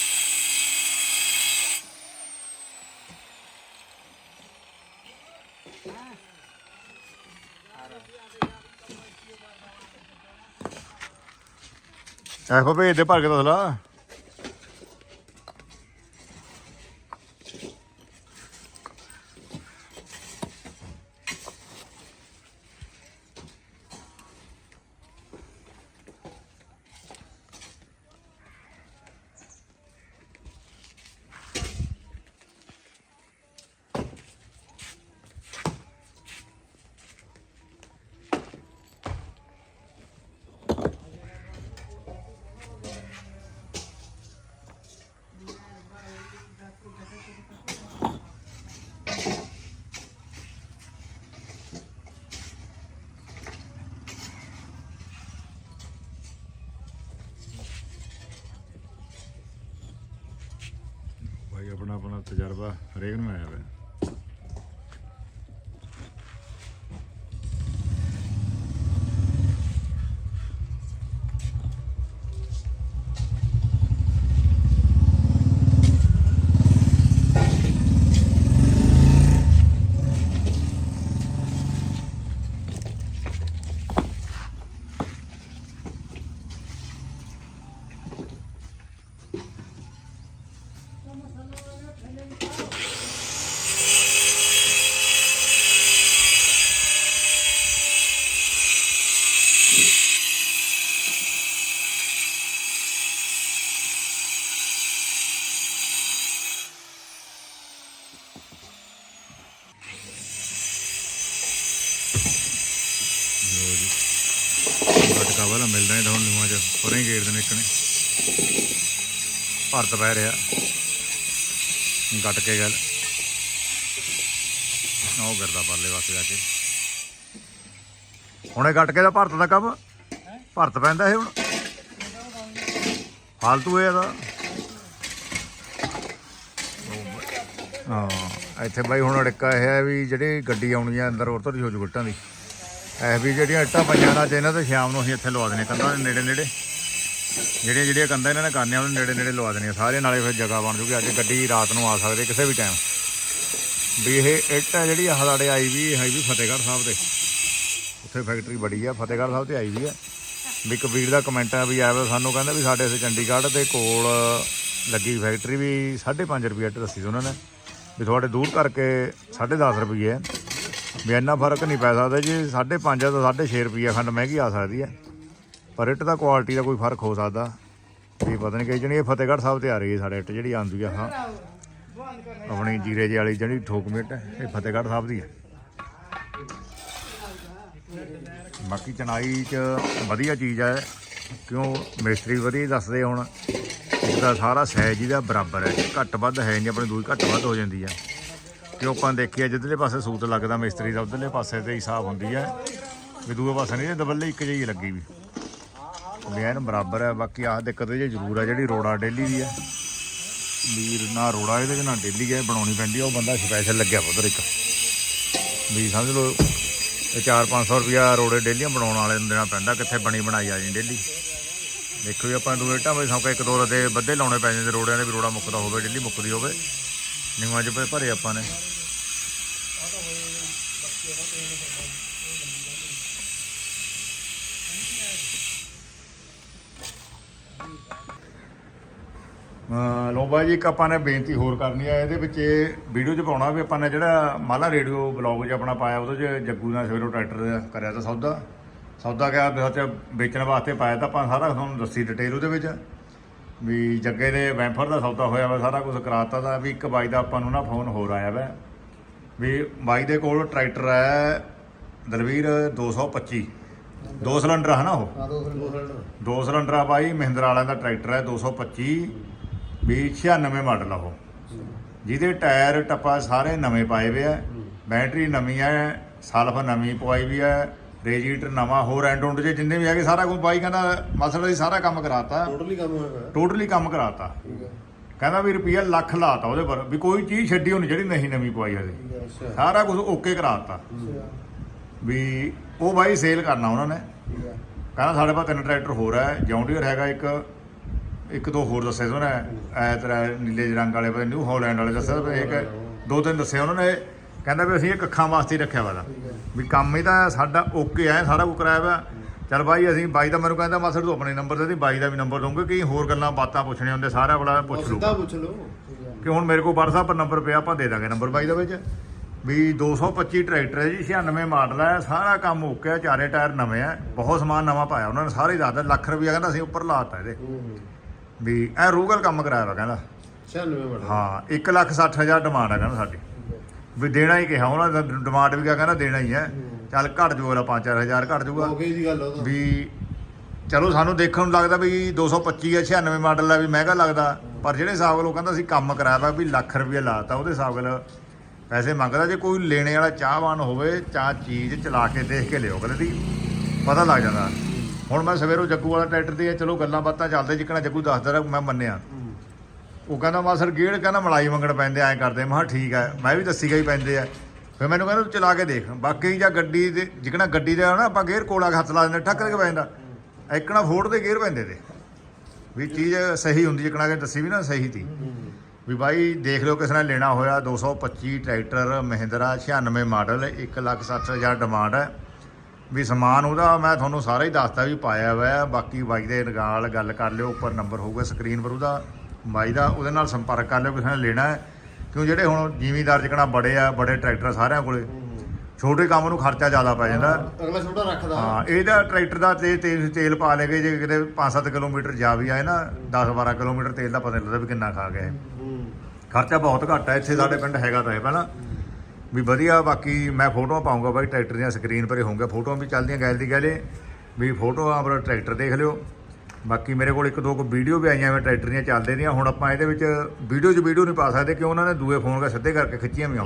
ਐਫ ਭੇਜ ਦੇ ਭਰ ਕੇ ਦੱਸ ਲਾ। ਆਪਣਾ ਆਪਣਾ ਤਜਰਬਾ ਹਰੇਕ ਨੂੰ ਆਇਆ ਹੋਇਆ ਲੋ ਜੀ ਗਟਕਾ ਵਾਲਾ ਮਿਲਦਾ ਹੈ ਤੁਹਾਨੂੰ ਨਿਊਆਂ ਚ ਪਰੇ ਹੀ ਗੇੜ ਦੇ ਨਿਕਣੇ ਭਰਤ ਪੈ ਰਿਹਾ। ਗੱਟ ਕੇ ਗੱਲ। ਉਹ ਕਰਦਾ ਪਰਲੇ ਪਾਸੇ ਜਾ ਕੇ। ਹੁਣੇ ਗੱਟ ਕੇ ਦਾ ਭਰਤ ਦਾ ਕੰਮ? ਭਰਤ ਪੈਂਦਾ ਇਹ ਹੁਣ। ਫਾਲਤੂ ਇਹ ਇਹਦਾ। ਹਾਂ, ਇੱਥੇ ਬਾਈ ਹੁਣ ਅੜਿੱਕਾ ਇਹ ਹੈ ਵੀ ਜਿਹੜੀ ਗੱਡੀ ਆਉਣੀ ਆ ਅੰਦਰ ਹੋਰ ਤੋਂ ਹੋ ਜੂ ਗੁੱਟਾਂ ਦੀ। ਇਹ ਵੀ ਜਿਹੜੀਆਂ ਇੱਟਾਂ ਪਈਆਂ ਨਾ, ਤੇ ਇਹਨਾਂ ਤੇ ਸ਼ਾਮ ਨੂੰ ਅਸੀਂ ਇੱਥੇ ਲਵਾ ਦੇਣੇ ਕੰਧਾਂ ਦੇ ਨੇੜੇ ਨੇੜੇ ਜਿਹੜੀਆਂ ਜਿਹੜੀਆਂ ਕੰਧਾਂ ਇਹਨਾਂ ਨੇ ਕਰਨੀਆਂ, ਉਹਨਾਂ ਨੇੜੇ ਨੇੜੇ ਲਵਾ ਦੇਣੀਆਂ। ਸਾਰੇ ਨਾਲੇ ਫਿਰ ਜਗ੍ਹਾ ਬਣ ਜੂਗੀ। ਅੱਜ ਗੱਡੀ ਰਾਤ ਨੂੰ ਆ ਸਕਦੇ ਕਿਸੇ ਵੀ ਟਾਈਮ ਵੀ ਇਹ ਇੱਟ ਹੈ ਜਿਹੜੀ ਆਹ ਸਾਡੇ ਆਈ ਵੀ ਹੈ ਵੀ ਫਤਿਹਗੜ੍ਹ ਸਾਹਿਬ ਤੇ। ਉੱਥੇ ਫੈਕਟਰੀ ਬੜੀ ਆ, ਫਤਿਹਗੜ੍ਹ ਸਾਹਿਬ ਤੇ ਆਈ ਵੀ ਆ। ਵੀ ਕਬੀਰ ਦਾ ਕਮੈਂਟ ਆ ਵੀ ਆਇਆ ਸਾਨੂੰ ਕਹਿੰਦਾ ਵੀ ਸਾਡੇ ਇੱਥੇ ਚੰਡੀਗੜ੍ਹ ਦੇ ਕੋਲ ਲੱਗੀ ਫੈਕਟਰੀ ਵੀ 5.5 ਰੁਪਏ ਇੱਟ ਦੱਸੀ ਸੀ ਉਹਨਾਂ ਨੇ। ਵੀ ਤੁਹਾਡੇ ਦੂਰ ਕਰਕੇ 10.5 ਰੁਪਏ ਹੈ ਵੀ ਇੰਨਾ ਫ਼ਰਕ ਨਹੀਂ ਪੈ ਸਕਦਾ ਜੀ। 5.5 ਤੋਂ 6.5 ਰੁਪਏ ਖੰਡ ਮਹਿੰਗੀ ਆ ਸਕਦੀ ਹੈ ਪਰ ਇੱਟ ਦਾ ਕੁਆਲਿਟੀ ਦਾ ਕੋਈ ਫ਼ਰਕ ਹੋ ਸਕਦਾ। ਵੀ ਪਤਾ ਨਹੀਂ ਕਿ ਜਣੀ, ਇਹ ਫਤਿਹਗੜ੍ਹ ਸਾਹਿਬ ਤੇ ਆ ਰਹੀ ਹੈ ਸਾਡੇ ਇੱਟ, ਜਿਹੜੀ ਆਂਦੀ ਆ, ਹਾਂ। ਆਪਣੀ ਜੀਰੇ ਜੇ ਵਾਲੀ ਜਿਹੜੀ ਠੋਕ ਮਿੱਟ, ਇਹ ਫਤਿਹਗੜ੍ਹ ਸਾਹਿਬ ਦੀ ਹੈ। ਬਾਕੀ ਚਨਾਈ ਚ ਵਧੀਆ ਚੀਜ਼ ਹੈ, ਕਿਉਂ ਮਿਸਤਰੀ ਵਧੀਆ ਦੱਸਦੇ ਹੁਣ। ਇਹਦਾ ਸਾਰਾ ਸਾਈਜ਼ ਇਹਦਾ ਬਰਾਬਰ ਹੈ, ਘੱਟ ਵੱਧ ਹੈ ਨਹੀਂ, ਆਪਣੀ ਦੂਈ ਘੱਟ ਵੱਧ ਹੋ ਜਾਂਦੀ ਹੈ। ਕਿਉਂ ਆਪਾਂ ਦੇਖੀਏ, ਜਿੱਧਰਲੇ ਪਾਸੇ ਸੂਤ ਲੱਗਦਾ ਮਿਸਤਰੀ ਦਾ, ਉਧਰਲੇ ਪਾਸੇ ਤੇ ਹਿਸਾਬ ਹੁੰਦੀ ਹੈ, ਵੀ ਦੂਏ ਪਾਸੇ ਨਹੀਂ ਦਬੱਲੇ ਇੱਕ ਜਿਹੀ ਲੱਗੀ ਵੀ। ਵੀ ਐਨ ਬਰਾਬਰ ਹੈ। ਬਾਕੀ ਆਹ ਦਿੱਕਤ ਇਹ ਜ਼ਰੂਰ ਹੈ, ਜਿਹੜੀ ਰੋੜਾ ਡੇਲੀ ਦੀ ਹੈ। ਵੀਰ ਨਾ ਰੋੜਾ, ਇਹਦੇ 'ਚ ਨਾ ਡੇਲੀ ਹੈ ਬਣਾਉਣੀ ਪੈਂਦੀ ਉਹ ਬੰਦਾ ਸਪੈਸ਼ਲ ਲੱਗਿਆ ਵਾ ਉਧਰ ਇੱਕ। ਵੀ ਸਮਝ ਲਓ, ਇਹ 4-500 ਰੁਪਿਆ ਰੋੜੇ ਡੇਲੀਆਂ ਬਣਾਉਣ ਵਾਲੇ ਨੂੰ ਦੇਣਾ ਪੈਂਦਾ, ਕਿੱਥੇ ਬਣੀ ਬਣਾਈ ਆ ਜੀ ਡੇਲੀ। ਦੇਖੋ ਜੀ, ਆਪਾਂ ਦੂਏ ਢਾਬੇ ਸੌਂਕਾ, ਇੱਕ ਦੋ ਰਦੇ ਵੱਧੇ ਲਾਉਣੇ ਪੈ ਜਾਂਦੇ ਰੋੜਿਆਂ ਦੇ, ਵੀ ਰੋੜਾ ਮੁੱਕਦਾ ਹੋਵੇ, ਡੇਲੀ ਮੁੱਕਦੀ ਹੋਵੇ। ਨਿੰਮਾਂ 'ਚ ਭਰੇ ਆਪਾਂ ਨੇ। ਲੋ ਬਾਈ ਜੀ ਇੱਕ ਆਪਾਂ ਨੇ ਬੇਨਤੀ ਹੋਰ ਕਰਨੀ ਆ ਇਹਦੇ ਵਿੱਚ ਵੀਡੀਓ 'ਚ ਪਾਉਣਾ ਵੀ ਆਪਾਂ ਨੇ ਜਿਹੜਾ ਮਾਲਾ ਰੇਡੀਓ ਬਲੌਗ 'ਚ ਆਪਣਾ ਪਾਇਆ ਉਹਦੇ 'ਚ ਜੱਗੂ ਨਾਲ ਸਵੇਰੋਂ ਟਰੈਕਟਰ ਕਰਿਆ ਤਾਂ ਸੌਦਾ। ਸੌਦਾ ਕਿਆ ਵੀ ਸੱਚ ਵੇਚਣ ਵਾਸਤੇ ਪਾਇਆ ਤਾਂ ਆਪਾਂ ਸਾਰਾ ਤੁਹਾਨੂੰ ਦੱਸੀ ਡਿਟੇਲ ਉਹਦੇ ਵਿੱਚ। ਵੀ ਜੱਗੇ ਦੇ ਵੈਂਫਰ ਦਾ ਸੌਦਾ ਹੋਇਆ ਵਾ ਸਾਰਾ ਕੁਝ ਕਰਾਤਾ ਦਾ ਵੀ ਇੱਕ ਬਾਈ ਦਾ ਆਪਾਂ ਨੂੰ ਨਾ ਫੋਨ ਹੋਰ ਆਇਆ ਵਾ। ਵੀ ਬਾਈ ਦੇ ਕੋਲ ਟਰੈਕਟਰ ਹੈ ਦਲਵੀਰ 225 ਦੋ ਸਿਲੰਡਰ ਹੈ ਨਾ ਉਹ? ਆ ਦੋ ਸਿਲੰਡਰ ਦੋ ਸਿਲੰਡਰ। ਆ ਬਾਈ ਮਹਿੰਦਰਾ ਵਾਲਿਆਂ ਦਾ ਟਰੈਕਟਰ ਹੈ 225 ਵੀ 96 ਮਾਡਲ ਆ ਉਹ। ਜਿਹਦੇ ਟਾਇਰ ਟੱਪਾ ਸਾਰੇ ਨਵੇਂ ਪਾਏ ਵੇ ਆ। ਬੈਟਰੀ ਨਵੀਂ ਹੈ ਸਲਫ ਨਵੀਂ ਪਵਾਈ ਵੀ ਹੈ ਰੇਜੀਟਰ ਨਵਾਂ ਹੋਰ ਐਂਡ ਉਂਡ ਜੇ ਜਿੰਨੇ ਵੀ ਹੈਗੇ ਸਾਰਾ ਕੁਝ ਬਾਈ ਕਹਿੰਦਾ ਮਸਲਾ ਹੀ ਸਾਰਾ ਕੰਮ ਕਰਾਤਾ। ਟੋਟਲੀ ਕੰਮ ਹੋਇਆ ਟੋਟਲੀ ਕੰਮ ਕਰਾਤਾ। ਕਹਿੰਦਾ ਵੀ ਰੁਪਈਆ ਲੱਖ ਲਾਤਾ ਉਹਦੇ ਪਰ ਵੀ ਕੋਈ ਚੀਜ਼ ਛੱਡੀ ਹੋਣੀ ਜਿਹੜੀ ਨਹੀਂ ਨਵੀਂ ਪਵਾਈ ਹਜੇ। ਸਾਰਾ ਕੁਝ ਓਕੇ ਕਰਾਤਾ। ਵੀ ਉਹ ਬਾਈ ਸੇਲ ਕਰਨਾ ਉਹਨਾਂ ਨੇ। ਕਹਿੰਦਾ ਸਾਡੇ ਕੋਲ ਤਿੰਨ ਟਰੈਕਟਰ ਹੋਰ ਹੈ ਜੌਂਡੀਅਰ ਹੈਗਾ ਇੱਕ ਇੱਕ ਦੋ ਹੋਰ ਦੱਸੇ ਸੀ ਉਹਨੇ ਐ ਤੇਰਾ ਨੀਲੇ ਜਿਹੇ ਰੰਗ ਵਾਲੇ ਪਤਾ ਨਿਊ ਹਾਲੈਂਡ ਵਾਲੇ ਦੱਸਿਆ ਤੇ ਇੱਕ ਦੋ ਤਿੰਨ ਦੱਸੇ ਉਹਨਾਂ ਨੇ ਕਹਿੰਦਾ ਵੀ ਅਸੀਂ ਇਹ ਕੱਖਾਂ ਵਾਸਤੇ ਹੀ ਰੱਖਿਆ ਵਾ ਦਾ ਹੈ ਵੀ ਕੰਮ ਇਹਦਾ ਸਾਡਾ ਓਕੇ ਹੈ ਸਾਰਾ ਕੁਝ ਕਰਾਇਆ ਵਾ। ਚਲ ਬਾਈ ਅਸੀਂ ਬਾਈ ਦਾ ਮੈਨੂੰ ਕਹਿੰਦਾ ਮਾਸੜ ਤੂੰ ਆਪਣੇ ਨੰਬਰ ਦੇ ਦੀ ਬਾਈ ਦਾ ਵੀ ਨੰਬਰ ਦਊਂਗੇ ਕਿ ਹੋਰ ਗੱਲਾਂ ਬਾਤਾਂ ਪੁੱਛਣੀਆਂ ਹੁੰਦੇ ਸਾਰਾ ਬੜਾ ਪੁੱਛ ਲੂ ਸਿੱਧਾ ਪੁੱਛ ਲਓ ਹੈ। ਕਿ ਹੁਣ ਮੇਰੇ ਕੋਲ WhatsApp ਪਰ ਨੰਬਰ ਪਿਆ ਆਪਾਂ ਦੇ ਦਾਂਗੇ ਨੰਬਰ ਬਾਈ ਦਾ ਵਿੱਚ। ਵੀ 225 ਟਰੈਕਟਰ ਹੈ ਜੀ 96 ਮਾਡਲ ਹੈ ਸਾਰਾ ਕੰਮ ਓਕੇ ਹੈ ਚਾਰੇ ਟਾਇਰ ਨਵੇਂ ਹੈ ਬਹੁਤ ਸਮਾਨ ਨਵਾਂ ਪਾਇਆ ਉਹਨਾਂ ਨੇ ਸਾਰੇ ਹੀ ਦੱਸਦਾ ਲੱਖ ਰੁਪਈਆ ਕਹਿੰਦਾ ਅਸੀਂ ਉੱਪਰ ਲਾਤਾ ਇਹਦੇ। ਹੂੰ ਹੂੰ। ਵੀ ਇਹ ਰੂਗਲ ਕੰਮ ਕਰਾਇਆ ਵਾ ਕਹਿੰਦਾ। 96 ਮਾਡਲ ਹਾਂ 1 ਲੱਖ 60 ਹਜ਼ਾਰ ਡਿਮਾਂਡ ਹੈ ਕਹਿੰਦਾ ਸਾਡੀ। ਵੀ ਦੇਣਾ ਹੀ ਕਿਹਾ ਉਹਨਾਂ ਦਾ ਡਿਮਾਂਡ ਵੀ ਕਿਹਾ ਕਹਿੰਦਾ ਦੇਣਾ ਹੀ ਹੈ ਚੱਲ ਘਟ ਜੂਗਾ 5-4 ਹਜ਼ਾਰ ਘਟ ਜੂਗਾ ਹੋ ਗਈ ਗੱਲ ਉਹਦਾ ਵੀ ਚਲੋ ਸਾਨੂੰ ਦੇਖਣ ਨੂੰ ਲੱਗਦਾ ਵੀ 225 ਹੈ 96 ਮਾਡਲ ਹੈ ਵੀ ਮਹਿੰਗਾ ਲੱਗਦਾ। ਪਰ ਜਿਹੜੇ ਹਿਸਾਬ ਨਾਲ ਉਹ ਕਹਿੰਦਾ ਅਸੀਂ ਕੰਮ ਕਰਾਇਆ ਵਾ ਵੀ ਲੱਖ ਰੁਪਏ ਲਾਤਾ ਉਹਦੇ ਹਿਸਾਬ ਨਾਲ ਪੈਸੇ ਮੰਗਦਾ। ਜੇ ਕੋਈ ਲੈਣੇ ਵਾਲਾ ਚਾਹਵਾਨ ਹੋਵੇ ਚਾਹ ਚੀਜ਼ ਚਲਾ ਕੇ ਦੇਖ ਕੇ ਲਿਓ ਅਗਲੇ ਦੀ ਪਤਾ ਲੱਗ ਜਾਂਦਾ। ਹੁਣ ਮੈਂ ਸਵੇਰੋਂ ਜੱਗੂ ਵਾਲਾ ਟਰੈਕਟਰ ਤੇ ਚਲੋ ਗੱਲਾਂ ਬਾਤਾਂ ਚੱਲਦੇ, ਜਿੱਕਣਾ ਜੱਗੂ ਦੱਸਦਾ ਰਿਹਾ, ਮੈਂ ਮੰਨਿਆ। ਉਹ ਕਹਿੰਦਾ ਮਾਸਰ ਗੇੜ ਕਹਿੰਦਾ, ਮਲਾਈ ਮੰਗਣ ਪੈਂਦੇ ਐਂ ਕਰਦੇ ਮੈਂ ਕਿਹਾ, ਠੀਕ ਹੈ ਮੈਂ ਵੀ ਦੱਸੀ ਗਈ ਪੈਂਦੇ ਆ। ਫਿਰ ਮੈਨੂੰ ਕਹਿੰਦਾ ਚਲਾ ਕੇ ਦੇਖ, ਬਾਕੀ ਜਾਂ ਗੱਡੀ ਦੇ, ਜਿਕਣਾ ਗੱਡੀ ਦਾ ਨਾ, ਆਪਾਂ ਗੇਅਰ ਕੋਲਾ ਹੱਥ ਲਾ ਦਿੰਦੇ, ਠੱਕ ਕੇ ਪੈਂਦਾ ਇੱਕਣਾ ਫੋੜ ਦੇ ਗੇਅਰ ਪੈਂਦੇ ਤੇ। ਵੀ ਚੀਜ਼ ਸਹੀ ਹੁੰਦੀ, ਜਿਕਣਾ ਕਿ ਦੱਸੀ ਵੀ ਨਾ, ਸਹੀ ਤੀ ਵੀ ਬਾਈ, ਦੇਖ ਲਿਓ, ਕਿਸ ਨੇ ਲੈਣਾ ਹੋਇਆ 225 ਟਰੈਕਟਰ, ਮਹਿੰਦਰਾ 96 ਮਾਡਲ 160000 ਡਿਮਾਂਡ ਹੈ। ਵੀ ਸਮਾਨ ਉਹਦਾ ਮੈਂ ਤੁਹਾਨੂੰ ਸਾਰਾ ਹੀ ਦੱਸਤਾ ਵੀ ਪਾਇਆ ਹੋਇਆ। ਬਾਕੀ ਬਾਈ ਦੇ ਨਾਲ ਗੱਲ ਕਰ ਲਿਓ ਉੱਪਰ ਨੰਬਰ ਹੋਊਗਾ ਸਕਰੀਨ ਪਰ ਉਹਦਾ ਬਾਈ ਦਾ ਉਹਦੇ ਨਾਲ ਸੰਪਰਕ ਕਰ ਲਿਓ ਕਿਸੇ ਨੇ ਲੈਣਾ ਹੈ। ਕਿਉਂ ਜਿਹੜੇ ਹੁਣ ਜ਼ਿਮੀਂਦਾਰ ਜਿਕਣਾ ਬੜੇ ਆ ਬੜੇ ਟਰੈਕਟਰ ਸਾਰਿਆਂ ਕੋਲੇ ਛੋਟੇ ਕੰਮ ਨੂੰ ਖਰਚਾ ਜ਼ਿਆਦਾ ਪੈ ਜਾਂਦਾ। ਅਗਲਾ ਛੋਟਾ ਰੱਖਦਾ। ਹਾਂ ਇਹਦਾ ਟਰੈਕਟਰ ਦਾ ਤੇ ਤੇਲ ਤੇਲ ਪਾ ਲੇਗੇ ਜੇ ਕਿਤੇ 5-7 ਕਿਲੋਮੀਟਰ ਜਾ ਵੀ ਆਏ ਨਾ 10-12 ਕਿਲੋਮੀਟਰ ਤੇਲ ਦਾ ਪਤਾ ਨਹੀਂ ਲੱਗਦਾ ਵੀ ਕਿੰਨਾ ਖਾ ਹੂੰ। ਖਰਚਾ ਬਹੁਤ ਘੱਟ ਹੈ ਇੱਥੇ ਸਾਡੇ ਪਿੰਡ ਹੈਗਾ ਤਾਂ ਹੈ ਪਹਿਲਾਂ। ਵੀ ਵਧੀਆ ਬਾਕੀ ਮੈਂ ਫੋਟੋਆਂ ਪਾਉਂਗਾ ਬਾਈ ਟਰੈਕਟਰ ਦੀਆਂ ਸਕਰੀਨ ਪਰ ਹੋਊਗਾ। ਫੋਟੋਆਂ ਵੀ ਚੱਲਦੀਆਂ ਗੈਲ ਦੀ ਗੈਲੇ। ਵੀ ਫੋਟੋਆਂ ਪਰ ਟਰੈਕਟਰ ਦੇਖ ਲਿਓ। ਬਾਕੀ ਮੇਰੇ ਕੋਲ ਇੱਕ ਦੋ ਕੁ ਵੀਡੀਓ ਵੀ ਆਈਆਂ ਵੇ ਟਰੈਕਟਰ ਦੀਆਂ ਚੱਲਦੇ ਦੀਆਂ। ਹੁਣ ਆਪਾਂ ਇਹਦੇ ਵਿੱਚ ਵੀਡੀਓ 'ਚ ਵੀਡੀਓ ਨਹੀਂ ਪਾ ਸਕਦੇ ਕਿਉਂ ਉਹਨਾਂ ਨੇ ਦੂਏ ਫੋਨ ਕਾ ਸਿੱਧੇ ਕਰਕੇ ਖਿੱਚੀਆਂ ਵੀ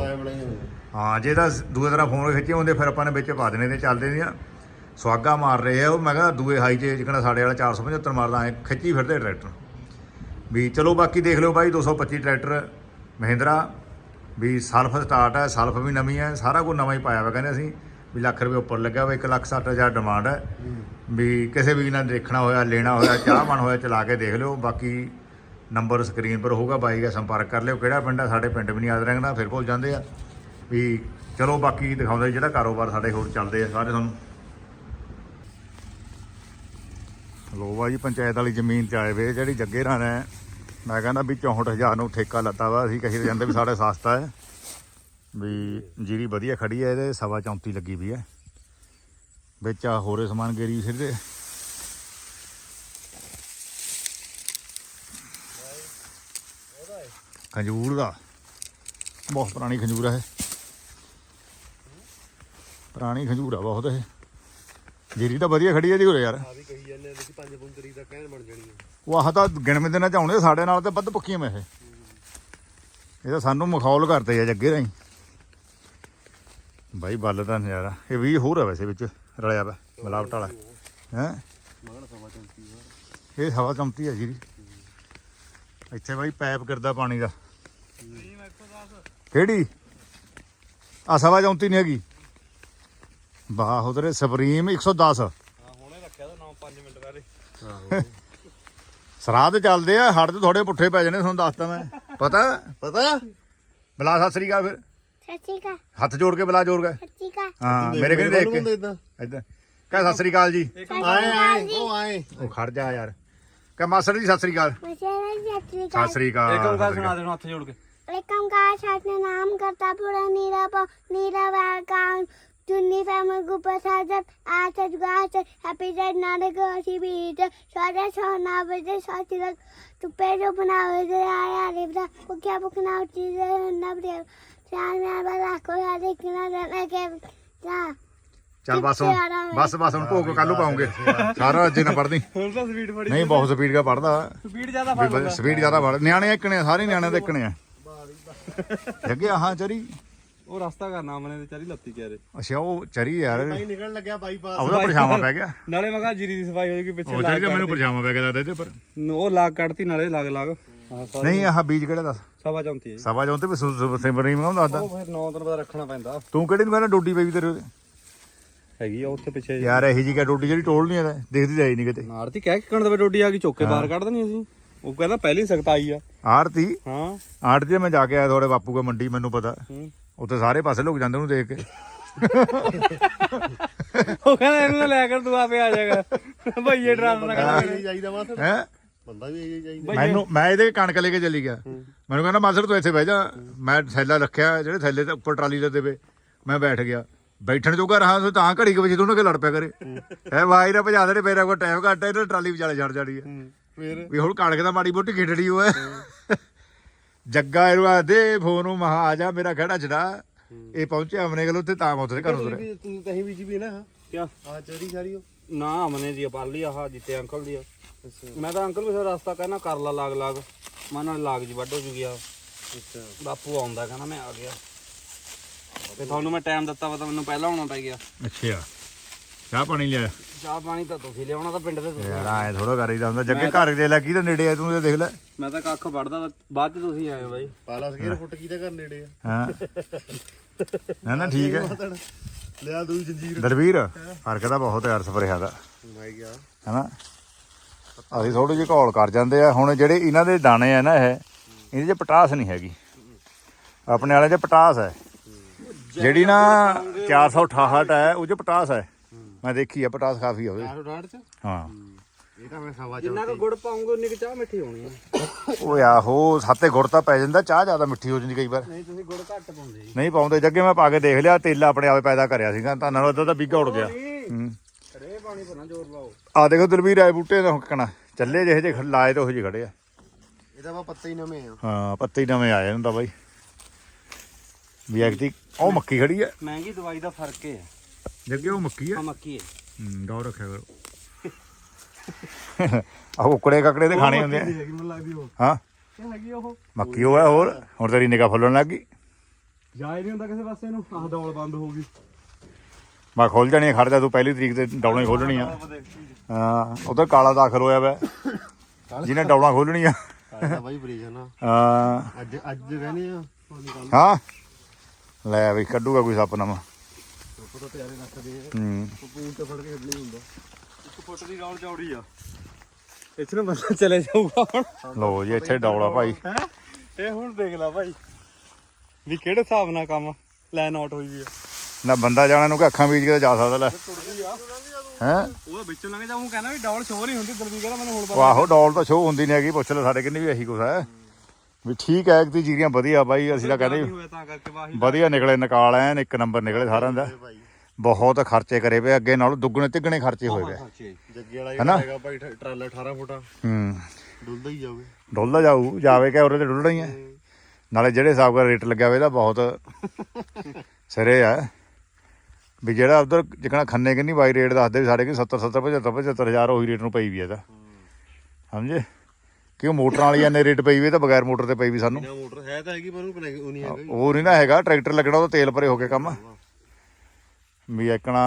ਹਾਂ। ਜੇ ਤਾਂ ਦੂਏ ਤਰ੍ਹਾਂ ਫੋਨ ਖਿੱਚੇ ਹੁੰਦੇ ਫਿਰ ਆਪਾਂ ਨੇ ਵਿੱਚ ਪਾ ਦੇਣੇ ਤੇ ਚੱਲਦੇ ਦੀਆਂ। ਸਵਾਗਾ ਮਾਰ ਰਹੇ ਆ ਉਹ। ਮੈਂ ਕਿਹਾ ਦੂਏ ਹਾਈ 'ਚ ਜਿਕਣਾ ਸਾਡੇ ਵਾਲਾ 475 ਮਾਰਦਾ ਐ ਖਿੱਚੀ ਫਿਰਦੇ ਟਰੈਕਟਰ। ਵੀ ਚਲੋ ਬਾਕੀ ਦੇਖ ਲਿਓ ਬਾਈ 225 ਟਰੈਕਟਰ। ਮਹਿੰਦਰਾ ਵੀ ਸਲਫ ਸਟਾਰਟ ਹੈ, ਸਲਫ ਵੀ ਨਵੀਂ ਹੈ, ਸਾਰਾ ਕੁਝ ਨਵਾਂ ਹੀ ਪਾਇਆ ਵਾ, ਕਹਿੰਦੇ ਅਸੀਂ, ਵੀ ਲੱਖ ਰੁਪਏ ਉੱਪਰ ਲੱਗਿਆ ਵਾ 1 ਲੱਖ 60 ਹਜ਼ਾਰ ਡਿਮਾਂਡ ਹੈ। ਵੀ ਕਿਸੇ ਵੀ ਨਾਲ ਦੇਖਣਾ ਹੋਇਆ, ਲੈਣਾ ਹੋਇਆ ਚਾਹ ਮਨ ਹੋਇਆ, ਚਲਾ ਕੇ ਦੇਖ ਲਿਓ, ਬਾਕੀ ਨੰਬਰ ਸਕਰੀਨ ਪਰ ਹੋਊਗਾ, ਬਾਈ ਦਾ ਸੰਪਰਕ ਕਰ ਲਿਓ, ਕਿਹੜਾ ਪਿੰਡ ਹੈ ਸਾਡੇ ਪਿੰਡ ਵੀ ਨਹੀਂ ਯਾਦ ਰਹਿੰਦਾ, ਫਿਰ ਭੁੱਲ ਜਾਂਦੇ ਆ। ਵੀ ਚਲੋ ਬਾਕੀ ਦਿਖਾਉਂਦੇ ਜਿਹੜਾ ਕਾਰੋਬਾਰ ਸਾਡੇ ਹੋਰ ਚੱਲਦੇ ਆ, ਸਾਰੇ ਤੁਹਾਨੂੰ। ਲੋ ਬਾਈ, ਪੰਚਾਇਤ ਵਾਲੀ ਜ਼ਮੀਨ ਚ ਆਏ ਵੇ, ਜਿਹੜੀ ਜੱਗੇ ਰਾਂ ਨੇ ਮੈਂ ਕਹਿੰਦਾ ਵੀ 64000 ਨੂੰ ਠੇਕਾ ਲੱਤਾ ਵਾ, ਅਸੀਂ ਕਹੀ ਜਾਂਦੇ ਵੀ ਸਾਡਾ ਸਸਤਾ ਹੈ। ਵੀ ਜੀਰੀ ਵਧੀਆ ਖੜੀ ਹੈ ਇਹਦੇ, ਸਵਾ 34 ਲੱਗੀ ਵੀ ਹੈ। ਵਿੱਚ ਆ ਹੋਰੇ ਸਮਾਨ ਗੇਰੀ ਫਿਰਦੇ ਖੰਜੂਰ ਦਾ, ਬਹੁਤ ਪੁਰਾਣੀ ਖੰਜੂਰ ਹੈ ਇਹ। ਪੁਰਾਣੀ ਖੰਜੂਰ ਆ ਬਹੁਤ ਇਹ। ਜੀਰੀ ਤਾਂ ਵਧੀਆ ਖੜੀ ਹੈ ਜੀ ਉਰੇ ਯਾਰ। ਆ ਵੀ ਕਹੀ ਜਾਂਦੇ ਦੇਖੀ ਪੰਜ ਪੁੰਤਰੀ ਦਾ ਕਹਿਣ ਬਣ ਜਾਣੀ ਹੈ। ਉਹ ਆਹ ਤਾਂ ਗਿਣਵੇਂ ਦਿਨਾਂ ਚ ਆਉਣੇ ਸਾਡੇ ਨਾਲ ਤੇ ਵੱਧ ਪੱਕੀਆਂ ਮੈਂ ਇਹ। ਇਹ ਤਾਂ ਸਾਨੂੰ ਮਖੌਲ ਕਰਦੇ ਆ ਜੱਗੇ ਰਾਈ ਬਾਈ ਬੱਲ ਦਾ ਨਜ਼ਾਰਾ ਇਹ ਵੀ ਹੋਰ ਆ ਵੈਸੇ ਵਿੱਚ ਰਲਿਆ ਵਾ ਮਿਲਾਵਟ ਵਾਲਾ। ਹੈ? ਇਹ ਹਵਾ ਚਮਤੀ ਆ ਜੀ ਇੱਥੇ ਬਾਈ ਪਾਈਪ ਗਿਰਦਾ ਪਾਣੀ ਦਾ। ਕਿਹੜੀ? ਆ ਸਵਾ ਚੌਂਤੀ ਨਹੀਂ ਹੈਗੀ। ਵਾਹ ਉਧਰੇ ਸਪਰੀਮ 110 ਹਾਂ ਹੁਣੇ ਰੱਖਿਆ ਤਾਂ 9-5 ਮਿੰਟ ਬਾਰੇ ਸਰਾਧ ਚੱਲਦੇ ਆ ਹੱਡ ਤੇ ਥੋੜੇ ਪੁੱਠੇ ਪੈ ਜਾਣੇ ਤੁਹਾਨੂੰ ਦੱਸਦਾ ਮੈਂ। ਪਤਾ? ਪਤਾ? ਬਲਾ ਸਤਿ ਸ੍ਰੀ ਅਕਾਲ ਫਿਰ। ਸਤਿ ਸ਼੍ਰੀ ਅਕਾਲ। ਹੱਥ ਜੋੜ ਕੇ ਬਲਾ ਜੋੜ ਕੇ। ਸਤਿ ਸ਼੍ਰੀ ਅਕਾਲ। ਹਾਂ ਮੇਰੇ ਕੋਲ ਦੇਖ ਕੇ। ਇਦਾਂ। ਕਹ ਸਤਿ ਸ੍ਰੀ ਅਕਾਲ ਜੀ। ਆਏ ਆਏ ਉਹ ਆਏ। ਉਹ ਖੜ ਜਾ ਯਾਰ। ਕਹ ਮਾਸਟਰ ਜੀ ਸਤਿ ਸ੍ਰੀ ਅਕਾਲ। ਸਤਿ ਸ਼੍ਰੀ ਅਕਾਲ। ਇੱਕ ਸ੍ਰੀ ਸੁਣਾ ਅਕਾਲ। ਦੇ ਹੁਣ ਹੱਥ ਜੋੜ ਕੇ। ਏਕਮ ਕਾ ਸਾਥ ਨਾਮ ਕਰਤਾ ਪੁਰਾ ਨੀਰਾ ਪਾ ਨੀਰਾ ਹੈਪੀ ਜੈਡ ਨਾਨਕ ਅਸੀਂ ਬੀਟ ਸਾਰਾ ਸੋਨਾ ਵਜੇ ਸਾਥੀ ਦਾ ਤੁਪੇ ਜੋ ਬਣਾਵੇ ਦੇ ਆਇਆ ਰਿਬਦਾ ਕੁਕਿਆ ਬੁਕਨਾ ਚੀਜ਼ ਨਾ ਬਰੇ ਚਾਰ ਮੈਂ ਬਲਾ ਕੋ ਆ ਦੇਖਣਾ ਨਾ ਕੇ ਜਾ ਚੱਲ ਬਸ ਹੁਣ ਬਸ ਬਸ ਹੁਣ ਭੋਗ ਕੱਲੂ ਪਾਉਂਗੇ। ਸਾਰਾ ਅੱਜ ਨਾ ਪੜਦੀ ਹੁਣ ਤਾਂ ਸਪੀਡ ਬੜੀ ਨਹੀਂ ਬਹੁਤ ਸਪੀਡ ਦਾ ਪੜਦਾ ਸਪੀਡ ਜ਼ਿਆਦਾ ਫੜ ਸਪੀਡ ਜ਼ਿਆਦਾ ਪੜ ਨਿਆਣੇ ਇੱਕਣੇ ਸਾਰੇ ਨਿਆਣੇ ਦੇ ਇੱਕਣੇ ਆ ਜੱਗੇ ਆਹਾਂ ਚਰੀ। ਉਹ ਰਸਤਾ ਕਰਨਾ ਮਨੇ ਤੇ ਚਾਰੀ ਲੱਤੀ ਕਹਿ ਰਹੇ। ਅੱਛਾ ਉਹ ਚਰੀ ਯਾਰ। ਭਾਈ ਨਿਕਲਣ ਲੱਗਿਆ ਬਾਈਪਾਸ ਉਹਦਾ ਪਰਛਾਵਾਂ ਪੈ ਗਿਆ। ਨਾਲੇ ਮੈਂ ਕਿਹਾ ਜੀਰੀ ਦੀ ਸਫ਼ਾਈ ਹੋਏਗੀ ਪਿੱਛੇ ਉਹ ਚਰੀ ਦਾ ਮੈਨੂੰ ਪਰਛਾਵਾਂ ਪੈ ਗਿਆ ਲੱਗਦਾ ਇਹਦੇ ਪਰ ਉਹ ਲਾਗ ਕੱਢਤੀ ਨਾਲੇ ਲਾਗ ਲਾਗ। ਹਾਂ ਨਹੀਂ ਆਹ ਬੀਜ ਕਿਹੜਾ ਦੱਸ? ਸਵਾ ਚੌਂਤੀ ਹੈ। ਸਵਾ ਜੋਂ ਤੇ ਸਿਮਰੀ ਮੈਂ ਦੱਸਦਾ। ਉਹ ਫਿਰ 9 ਦਿਨ ਬਾਅਦ ਰੱਖਣਾ ਪੈਂਦਾ। ਤੂੰ ਕਿਹੜੀ ਨੂੰ ਕਹਿੰਦਾ ਡੋਡੀ ਪਈ ਵੀ ਤੇਰੇ ਉਹਦੇ। ਹੈਗੀ ਆ ਉੱਥੇ ਪਿੱਛੇ ਯਾਰ ਇਹੀ ਜੀ ਕਾ ਡੋਡੀ ਜਿਹੜੀ ਟੋਲ ਨਹੀਂ ਆਦਾ ਦੇਖਦੀ ਜਾਈ ਨਹੀਂ ਕਿਤੇ। ਆਰਤੀ ਕਹਿ ਕੇ ਕਣ ਦੇ ਡੋਡੀ ਆ ਗਈ ਚੁੱਕ ਕੇ ਬਾਹਰ ਕੱਢ ਦੇਣੀ ਅਸੀਂ। ਉਹ ਕਹਿੰਦਾ ਪਹਿਲੀ ਸਖਤਾਈ ਆ। ਆੜਤੀ ਹਾਂ। ਆੜਤੀ ਮੈਂ ਜਾ ਕੇ ਆਇਆ ਥੋੜੇ ਬਾਪੂ ਕੋ ਮੰਡੀ ਮੈਨੂੰ ਪਤਾ। ਹੂੰ। ਉੱਥੇ ਸਾਰੇ ਪਾਸੇ ਲੋਕ ਜਾਂਦੇ ਉਹਨੂੰ ਦੇਖ ਕੇ। ਉਹ ਕਹਿੰਦਾ ਇਹਨੂੰ ਤਾਂ ਲੈ ਕਰ ਤੂੰ ਆਪੇ ਆ ਜਾਏਗਾ ਭਈਏ ਡਰਾਮ ਨਾ ਕਰ ਚਾਹੀਦਾ ਵਾ। ਹੈ? ਬੰਦਾ ਵੀ ਇਹ ਚਾਹੀਦਾ। ਮੈਨੂੰ ਮੈਂ ਇਹਦੇ ਕਣਕ ਲੈ ਕੇ ਚੱਲੀ ਗਿਆ। ਮੈਨੂੰ ਕਹਿੰਦਾ ਮਾਸੜ ਤੂੰ ਇੱਥੇ ਬਹਿ ਜਾ। ਮੈਂ ਥੈਲਾ ਰੱਖਿਆ ਜਿਹੜੇ ਥੈਲੇ ਤੇ ਉੱਪਰ ਟਰਾਲੀ ਦੇ ਦੇਵੇ ਮੈਂ ਬੈਠ ਗਿਆ। ਬੈਠਣ ਜੋਗਾ ਰਹਾ ਸੋ ਤਾਂ ਘੜੀ ਕੁ ਵਜੇ ਦੋਨੋਂ ਕੇ ਲੜ ਪਿਆ ਕਰੇ। ਐ ਭਾਈ ਨਾ ਭਜਾ ਦੇ ਮੇਰਾ ਕੋਈ ਟਾਈਮ ਘੱਟ ਹੈ ਤੇ ਟਰਾਲੀ ਵਿਚਾਲੇ ਛੱਡ ਜਾਣੀ ਹੈ। ਫੇਰ? ਵੀ ਹੁਣ ਕਣਕ ਦਾ ਮਾੜੀ ਮੋਟੀ ਖੇਡੜੀ ਹੋਇਆ ਜੱਗਾ ਇਹਨੂੰ ਆ ਦੇ ਫੋਨ ਨੂੰ ਮਹਾ ਆ ਜਾ ਮੇਰਾ ਖੜਾ ਛੜਾ ਇਹ ਪਹੁੰਚਿਆ ਆਪਣੇ ਕੋਲ ਉੱਥੇ ਤਾਂ ਉੱਥੇ ਘਰੋਂ ਵੀ ਤੂੰ ਤਹੀਂ ਬੀਜੀ ਵੀ ਨਾ। ਕਿਆ? ਆ ਚੜੀ ਸਾਰੀ ਉਹ। ਨਾ ਮਨੇ ਦੀ ਪਾਲੀ ਆਹ ਜਿੱਤੇ ਅੰਕਲ ਦੀ ਮੈਂ ਤਾਂ ਅੰਕਲ ਵੀ ਫਿਰ ਰਸਤਾ ਕਹਿੰਦਾ ਕਰ ਲਾ ਲਾਗ ਲਾਗ। ਮੈਂ ਨਾਲ ਲਾਗ ਜੀ ਵੱਢ ਹੋ ਜੂ ਗਿਆ ਅੱਛਾ। ਬਾਪੂ ਆਉਂਦਾ ਕਹਿੰਦਾ ਮੈਂ ਆ ਗਿਆ। ਤੇ ਤੁਹਾਨੂੰ ਮੈਂ ਟਾਈਮ ਦਿੱਤਾ ਵਾ ਤਾਂ ਮੈਨੂੰ ਪਹਿਲਾਂ ਆਉਣਾ ਪੈ ਗਿਆ। ਅੱਛਾ। ਚਾਹ ਪਾਣੀ ਲਿਆ। ਚਾਹ ਪਾਣੀ ਤਾਂ ਤੁਸੀਂ ਲਿਆਉਣਾ ਤਾਂ ਪਿੰਡ ਦੇ ਤੁਸੀਂ। ਯਾਰ ਐ ਥੋੜਾ ਕਰੀਦਾ ਹੁੰਦਾ। ਜੱਗੇ ਘਰ ਦੇ ਲੈ ਕੀ ਤਾਂ ਨੇੜੇ ਆ ਤੂੰ ਇਹ ਦੇਖ ਲੈ। ਮੈਂ ਤਾਂ ਕੱਖ ਵੜਦਾ ਬਾਅਦ ਚ ਤੁਸੀਂ ਆਏ ਹੋ ਬਾਈ। ਪਾਲਾ ਸਕੇਰ ਫੁੱਟ ਕੀ ਦਾ ਘਰ ਨੇੜੇ ਆ? ਹਾਂ। ਨਾ ਨਾ ਠੀਕ ਹੈ। ਲਿਆ ਦੂਈ ਜੰਜੀਰ। ਦਲਵੀਰ ਫ਼ਰਕ ਤਾਂ ਬਹੁਤ ਹੈ ਅਰਸ ਪਰਿਆ ਦਾ। ਮੈਂ ਗਿਆ। ਹੈਨਾ? ਅਸੀਂ ਥੋੜੀ ਜਿਹੀ ਘੋਲ ਕਰ ਜਾਂਦੇ ਆ। ਹੁਣ ਜਿਹੜੇ ਇਹਨਾਂ ਦੇ ਦਾਣੇ ਆ ਨਾ ਇਹ ਇਹਦੇ 'ਚ ਪਟਾਸ ਨਹੀਂ ਹੈਗੀ। ਆਪਣੇ ਵਾਲੇ 'ਚ ਪਟਾਸ ਹੈ। ਜਿਹੜੀ ਨਾ 468 ਹੈ ਉਹ 'ਚ ਪਟਾਸ ਹੈ। ਮੈਂ ਦੇਖੀ ਆ ਪਟਾਸ ਕਾਫੀ ਆ ਉਹਦੇ। 'ਚ। ਹਾਂ। ਇਹ ਤਾਂ ਮੈਂ ਸਵਾ ਜਿੰਨਾ ਕੁ ਗੁੜ ਪਾਉਂਗੇ ਉਨੀ ਕੁ ਚਾਹ ਮਿੱਠੀ ਹੋਣੀ ਹੈ ਉਹ ਆਹੋ ਸਾਤੇ ਗੁੜ ਤਾਂ ਪੈ ਜਾਂਦਾ ਚਾਹ ਜ਼ਿਆਦਾ ਮਿੱਠੀ ਹੋ ਜਾਂਦੀ ਕਈ ਵਾਰ। ਨਹੀਂ ਤੁਸੀਂ ਗੁੜ ਘੱਟ ਪਾਉਂਦੇ ਜੀ। ਨਹੀਂ ਪਾਉਂਦੇ ਜੱਗੇ ਮੈਂ ਪਾ ਕੇ ਦੇਖ ਲਿਆ ਤੇਲ ਆਪਣੇ ਆਪੇ ਪੈਦਾ ਕਰਿਆ ਸੀਗਾ ਤਾਂ ਨਾਲ ਤਾਂ ਬੀਗਾ ਉੱਡ ਗਿਆ। ਹੂੰ। ਰੇ ਪਾਣੀ ਪਰ ਨਾ ਜ਼ੋਰ ਲਾਓ। ਆ ਦੇਖੋ ਦਲਵੀਰ ਆਏ ਬੂਟੇ ਦਾ ਹੁਕਣਾ ਚੱਲੇ ਜਿਹੇ ਜਿਹੇ ਲਾਏ ਤਾਂ ਉਹ ਜਿਹੇ ਖੜੇ ਆ। ਇਹਦਾ ਵਾ ਪੱਤੇ ਹੀ ਨਵੇਂ ਆ। ਹਾਂ ਪੱਤੇ ਹੀ ਨਵੇਂ ਆਏ ਹੁੰਦਾ ਬਾਈ। ਵੀ ਐਕਟੀ ਉਹ ਮੱਕੀ ਖੜੀ ਆ। ਮਹਿੰਗੀ ਦਵਾਈ ਦਾ ਫ਼ਰਕ ਹੈ ਜੱਗੇ ਉਹ ਮੱਕੀ ਆ ਮੱਕੀ ਹੈ ਹੂੰ ਡੌ ਰੱਖਿਆ ਕਰੋ ਆ ਕੁਕੜੇ ਕਕੜੇ ਤੇ ਖਾਣੇ ਹੁੰਦੇ ਆ ਹੈਗੀ ਮੈਨੂੰ ਲੱਗਦੀ ਉਹ ਹਾਂ ਇਹ ਹੈਗੀ ਉਹ ਮੱਕੀ ਉਹ ਹੈ ਹੋਰ ਹੁਣ ਤੇਰੀ ਨਿਗਾਹ ਫੁੱਲਣ ਲੱਗ ਗਈ ਜਾਇ ਨਹੀਂ ਹੁੰਦਾ ਕਿਸੇ ਪਾਸੇ ਨੂੰ ਆਹ ਦੌਲ ਬੰਦ ਹੋ ਗਈ ਮੈਂ ਖੋਲ ਜਾਣੀ ਆ, ਖੜ ਜਾ ਤੂੰ ਪਹਿਲੀ ਤਰੀਕ ਤੇ ਡੌਲਾਂ ਹੀ ਖੋਲਣੀਆਂ ਹਾਂ ਉਧਰ ਕਾਲਾ ਦਾਖਲ ਹੋਇਆ ਵਾ ਜਿਹਨੇ ਡੌਲਾਂ ਖੋਲਣੀਆਂ ਕਾਲਾ ਬਾਈ ਬਰੀਜਨ ਆ ਹਾਂ ਅੱਜ ਅੱਜ ਕਹਿੰਦੇ ਆ ਹਾਂ ਲੈ ਵੀ ਕੱਢੂਗਾ ਕੋਈ ਸੱਪ ਨਵਾਂ ਪਤਾ ਤਿਆਰੇ ਰੱਖਦੇ ਆ ਹੂੰ। ਪੂਲ ਤੇ ਫੜ ਕੇ ਹੱਡਣੀ ਹੁੰਦਾ। ਇੱਕ ਫੁੱਟ ਦੀ ਰੌਲ ਚੌੜੀ ਆ। ਇੱਥੇ ਨੂੰ ਬੰਦਾ ਚਲੇ ਜਾਊਗਾ ਹੁਣ। ਲੋ ਜੀ ਇੱਥੇ ਡੌਲਾ ਭਾਈ। ਹੈ? ਇਹ ਹੁਣ ਦੇਖ ਲੈ ਭਾਈ। ਵੀ ਕਿਹੜੇ ਹਿਸਾਬ ਨਾਲ ਕੰਮ ਲਾਈਨ ਆਊਟ ਹੋਈ ਵੀ ਆ। ਨਾ ਬੰਦਾ ਜਾਣਾ ਨੂੰ ਕਿ ਅੱਖਾਂ ਬੀਜ ਕੇ ਤਾਂ ਜਾ ਸਕਦਾ ਲੈ। ਹੈ? ਉਹਦਾ ਵਿੱਚੋਂ ਲੰਘ ਜਾਊਂ ਕਹਿੰਦਾ ਵੀ ਡੌਲ ਸ਼ੋਰ ਨਹੀਂ ਹੁੰਦੀ ਦਲਵੀ ਕਹਿੰਦਾ ਮੈਨੂੰ ਹੁਣ ਉਹ ਆਹੋ ਡੌਲ ਤਾਂ ਸ਼ੋਅ ਹੁੰਦੀ ਨਹੀਂ ਹੈਗੀ ਪੁੱਛ ਲੈ ਸਾਡੇ ਕਿੰਨੀ ਵੀ ਇਹੀ ਕੁਛ ਹੈ। ਵੀ ਠੀਕ ਹੈ ਕਿ ਜੀਰੀਆਂ ਵਧੀਆ ਬਾਈ ਅਸੀਂ ਤਾਂ ਕਹਿੰਦੇ ਵਧੀਆ ਨਿਕਲੇ ਨਿਕਾਲ ਐਨ ਇੱਕ ਨੰਬਰ ਨਿਕਲੇ ਸਾਰਿਆਂ ਦਾ। ਬਹੁਤ ਖਰਚੇ ਕਰੇ ਪਏ ਅੱਗੇ ਨਾਲ ਦੁੱਗਣੇ ਤਿੱਗਣੇ ਖਰਚੇ ਹੋਏ ਪਏ ਜੱਗੇ ਵਾਲਾ ਹਨਾ? ਜਿਹੜਾ ਹੈਗਾ ਬਾਈ ਠ- ਟਰਾਲਾ 18 ਫੁੱਟਾ। ਹੂੰ। ਡੁੱਲਦਾ ਹੀ ਜਾਵੇ ਡੁੱਲਦਾ ਜਾਊ ਜਾਵੇ ਕਿ ਤੇ ਡੁੱਲਣਾ ਹੀ ਹੈ। ਨਾਲੇ ਜਿਹੜੇ ਹਿਸਾਬ ਦਾ ਰੇਟ ਲੱਗਿਆ ਹੋਇਆ ਇਹਦਾ ਬਹੁਤ ਸਿਰੇ ਆ। ਵੀ ਜਿਹੜਾ ਉਧਰ ਜਿਕਣਾ ਖੰਨੇ ਕਿੰਨੀ ਬਾਈ ਰੇਟ ਦੱਸਦੇ ਸਾਡੇ ਕਿ 70 70 75 75000 ਉਹੀ ਰੇਟ ਨੂੰ ਪਈ ਵੀ ਇਹਦਾ ਸਮਝੇ? ਕਿਉਂ ਮੋਟਰਾਂ ਵਾਲੀ ਇੰਨੇ ਰੇਟ ਪਈ ਵੀ ਇਹ ਤਾਂ ਬਗੈਰ ਮੋਟਰ ਤੇ ਪਈ ਵੀ ਸਾਨੂੰ। ਨਾ ਮੋਟਰ ਹੈ ਤਾਂ ਹੈਗੀ ਪਰ ਉਹਨੂੰ ਕਨੈਕਟ ਉਹ ਨਹੀਂ ਹੈਗਾ। ਜੀ। ਉਹ ਨਹੀਂ ਨਾ ਹੈਗਾ ਟਰੈਕਟਰ ਲੱਗਣਾ ਉਹ ਤੇਲ ਭਰੇ ਹੋ ਕੇ ਕੰਮ। ਵੀ ਇੱਕਣਾ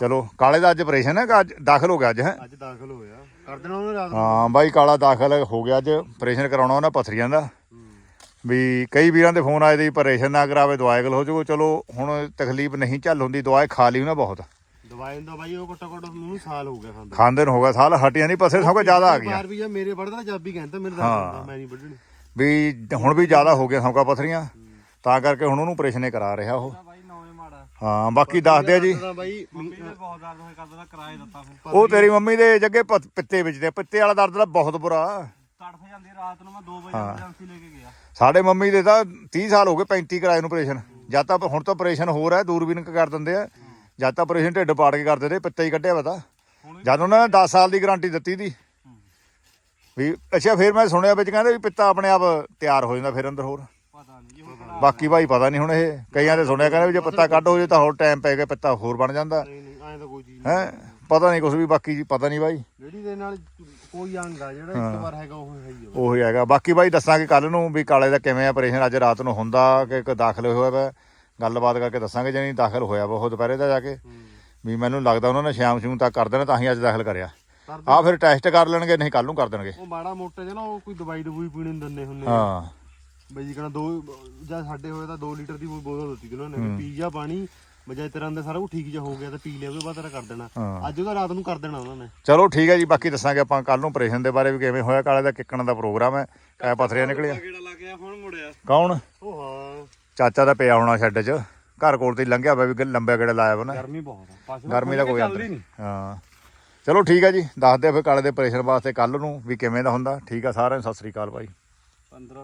ਚਲੋ ਕਾਲੇ ਦਾ ਅੱਜ ਆਪਰੇਸ਼ਨ ਹੈ ਕਿ ਅੱਜ ਦਾਖਲ ਹੋ ਗਿਆ ਅੱਜ ਹੈ? ਅੱਜ ਦਾਖਲ ਹੋਇਆ ਕਰ ਦੇਣਾ ਉਹਨੇ ਰਾਤ ਨੂੰ? ਹਾਂ ਬਾਈ ਕਾਲਾ ਦਾਖਲ ਹੋ ਗਿਆ ਅੱਜ ਆਪਰੇਸ਼ਨ ਕਰਾਉਣਾ ਉਹਨਾਂ ਪਥਰੀਆਂ ਦਾ। ਵੀ ਕਈ ਵੀਰਾਂ ਦੇ ਫੋਨ ਆਏ ਦੇ ਆਪਰੇਸ਼ਨ ਨਾ ਕਰਾਵੇ ਦਵਾਈਗਲ ਹੋ ਜਾਊਗਾ ਚਲੋ ਹੁਣ ਤਕਲੀਫ ਨਹੀਂ ਚੱਲ ਹੁੰਦੀ ਦਵਾਈ ਖਾ ਲਈ ਉਹਨਾਂ ਬਹੁਤ। ਦਵਾਈ ਦਾ ਬਾਈ ਉਹ ਘੱਟੋ ਘੱਟ ਨੂੰ ਸਾਲ ਹੋ ਗਿਆ ਖਾਂਦਾ ਖਾਂਦੇ ਨੂੰ ਹੋ ਗਿਆ ਸਾਲ ਹਟੀਆਂ ਨਹੀਂ ਪਸਰੇ ਸਭ ਜ਼ਿਆਦਾ ਆ ਗਈਆਂ। ਬਾਰ ਵੀ ਜਾਂ ਮੇਰੇ ਵੜਦਾ ਜਾਬੀ ਕਹਿੰਦਾ ਮੇਰੇ ਦਾ ਮੈਂ ਨਹੀਂ ਵੱਢਣੀ। ਵੀ ਹੁਣ ਵੀ ਜ਼ਿਆਦਾ ਹੋ ਗਿਆ ਸੌਕਾ ਪਥਰੀਆਂ ਤਾਂ ਕਰਕੇ ਹੁਣ ਉਹਨੂੰ ਆਪਰੇਸ਼ਨ ਹੀ ਕਰਾ ਰਿਹਾ ਉਹ। ਭਾਈ ਨੌਵੇਂ ਮਾੜਾ। ਹਾਂ ਬਾਕੀ ਦੱਸਦੇ ਆ ਜੀ ਦਾ ਉਹ ਤੇਰੀ ਮੰਮੀ ਦੇ ਜੱਗੇ ਪਿੱਤੇ ਵਿੱਚ ਦੇ ਪਿੱਤੇ ਵਾਲਾ ਦਰਦ ਤਾਂ ਬਹੁਤ ਬੁਰਾ। ਤੜਫ ਜਾਂਦੀ ਰਾਤ ਨੂੰ ਮੈਂ 2 ਵਜੇ ਐਮਰਜੈਂਸੀ ਲੈ ਕੇ ਗਿਆ। ਸਾਡੇ ਮੰਮੀ ਦੇ ਤਾਂ 30 ਸਾਲ ਹੋ ਗਏ 35 ਕਰਾਏ ਨੂੰ ਆਪਰੇਸ਼ਨ ਜਦ ਤਾਂ ਹੁਣ ਤਾਂ ਆਪਰੇਸ਼ਨ ਹੋ ਰਿਹਾ ਦੂਰਬੀਨ ਕਰ ਦਿੰਦੇ ਆ। ਜਦ ਤਾਂ ਆਪਰੇਸ਼ਨ ਢਿੱਡ ਪਾੜ ਕੇ ਕਰਦੇ ਰਹੇ ਪਿੱਤੇ ਹੀ ਕੱਢਿਆ ਪਤਾ ਜਦ ਉਹਨਾਂ ਨੇ 10 ਸਾਲ ਦੀ ਗਾਰੰਟੀ ਦਿੱਤੀ ਦੀ। ਵੀ ਅੱਛਾ ਫਿਰ ਮੈਂ ਸੁਣਿਆ ਵਿੱਚ ਕਹਿੰਦੇ ਵੀ ਪਿੱਤਾ ਆਪਣੇ ਆਪ ਤਿਆਰ ਹੋ ਜਾਂਦਾ ਫਿਰ ਅੰਦਰ ਹੋਰ। ਬਾਕੀ ਭਾਈ ਪਤਾ ਨਹੀਂ ਹੁਣ ਇਹ। ਕਈਆਂ ਦੇ ਸੁਣਿਆ ਕਹਿੰਦੇ ਵੀ ਜੇ ਪਿੱਤਾ ਕੱਢ ਹੋ ਜੇ ਤਾਂ ਹੋਰ ਟਾਈਮ ਪੈ ਗਿਆ ਪਿੱਤਾ ਹੋਰ ਬਣ ਜਾਂਦਾ। ਤਾਂ ਹੈ? ਪਤਾ ਨਹੀਂ ਕੁਝ ਵੀ ਬਾਕੀ ਪਤਾ ਨਹੀਂ ਭਾਈ। ਜਿਹੜੀ ਦੇ ਨਾਲ ਕੋਈ ਅੰਗ ਆ ਜਿਹੜਾ ਇੱਕ ਵਾਰ ਹੈਗਾ ਉਹ ਹੈ ਹੀ ਉਹੀ ਹੈਗਾ। ਬਾਕੀ ਭਾਈ ਦੱਸਾਂਗੇ ਕੱਲ ਨੂੰ ਵੀ ਕਾਲੇ ਦਾ ਕਿਵੇਂ ਆਪਰੇਸ਼ਨ ਅੱਜ ਰਾਤ ਨੂੰ ਹੁੰਦਾ ਕਿ ਇੱਕ ਦਾਖਲ ਹੋਇਆ ਵਾ। ਗੱਲਬਾਤ ਕਰਕੇ ਦੱਸਾਂਗੇ ਜੇ ਨਹੀਂ ਦਾਖਲ ਹੋਇਆ ਵਾ ਉਹ ਦੁਪਹਿਰੇ ਦਾ ਜਾ ਕੇ। ਵੀ ਮੈਨੂੰ ਲੱਗਦਾ ਉਹਨਾਂ ਨੇ ਸ਼ਾਮ ਸ਼ੂਮ ਤੱਕ ਕਰ ਦੇਣਾ ਤਾਂ ਹੀ ਅੱਜ ਦਾਖਲ ਕਰਿਆ। ਕਰ ਆ ਫਿਰ ਟੈਸਟ ਕਰ ਲੈਣਗੇ ਨਹੀਂ ਕੱਲ ਨੂੰ ਕਰ ਦੇਣਗੇ। ਉਹ ਮਾੜਾ ਮੋਟਾ ਜਿਹਾ ਨਾ ਉਹ ਕੋਈ ਦਵਾਈ ਦਵਾਈ ਪੀਣ ਨੂੰ ਦਿੰਦੇ ਹੁੰਦੇ। ਹਾਂ। ਬਈ ਜੀ ਕਹਿੰਦਾ ਦੋ ਜਾਂ ਸਾਡੇ ਹੋਏ ਤਾਂ 2 ਲੀਟਰ ਦੀ ਬੋਤਲ ਦਿੱਤੀ ਸੀ ਉਹਨਾਂ ਨੇ। ਪੀ ਜਾ ਪਾਣੀ ਬਜਾਏ ਤੇਰਾ ਅੰਦਰ ਸਾਰਾ ਕੁਝ ਠੀਕ ਜਿਹਾ ਹੋ ਗਿਆ ਤੇ ਪੀ ਲਿਆ ਉਹਦੇ ਬਾਅਦ ਤੇਰਾ ਕਰ ਦੇਣਾ। ਅੱਜ ਉਹਦਾ ਰਾਤ ਨੂੰ ਕਰ ਦੇਣਾ ਉਹਨਾਂ ਨੇ। ਚਲੋ ਠੀਕ ਹੈ ਜੀ ਬਾਕੀ ਦੱਸਾਂਗੇ ਆਪਾਂ ਕੱਲ ਨੂੰ ਆਪਰੇਸ਼ਨ ਦੇ ਬਾਰੇ ਵੀ ਕਿਵੇਂ ਹੋਇਆ ਕਾਲੇ ਦਾ ਕਿੱਕਣ ਦਾ ਪ੍ਰੋਗਰਾਮ ਹੈ ਕੈ ਪਥਰੀਆਂ ਨਿਕਲਿਆ। ਗੇੜਾ ਲੱਗ ਗਿਆ ਹੁਣ ਮੁੜਿਆ? ਕੌਣ? ਉਹ ਹਾਂ। ਚਾਚਾ ਦਾ ਪਿਆ ਹੋਣਾ ਸ਼ੈੱਡ 'ਚ। ਘਰ ਕੋਲ ਤੇ ਲੰਘਿਆ ਪਿਆ ਵੀ ਲੰਬੇ ਗੇੜੇ ਲਾਇਆ ਵਾ ਨਾ। ਗਰਮੀ ਬਹੁਤ ਆ। ਪਾਸੇ ਗਰਮੀ ਦਾ ਕੋਈ ਅੰਤ ਨਹੀਂ। ਹਾਂ। ਚਲੋ ਠੀਕ ਹੈ ਜੀ ਦੱਸਦੇ ਆ ਫਿਰ ਕਾਲੇ ਦੇ ਆਪਰੇਸ਼ਨ ਵਾਸਤੇ ਕੱਲ ਨੂੰ ਵੀ ਕਿਵੇਂ ਦਾ ਹੁੰਦਾ। ਠੀਕ ਆ ਸਾਰਿਆਂ ਨੂੰ ਸਤਿ ਸ੍ਰੀ ਅਕਾਲ ਭਾਈ 15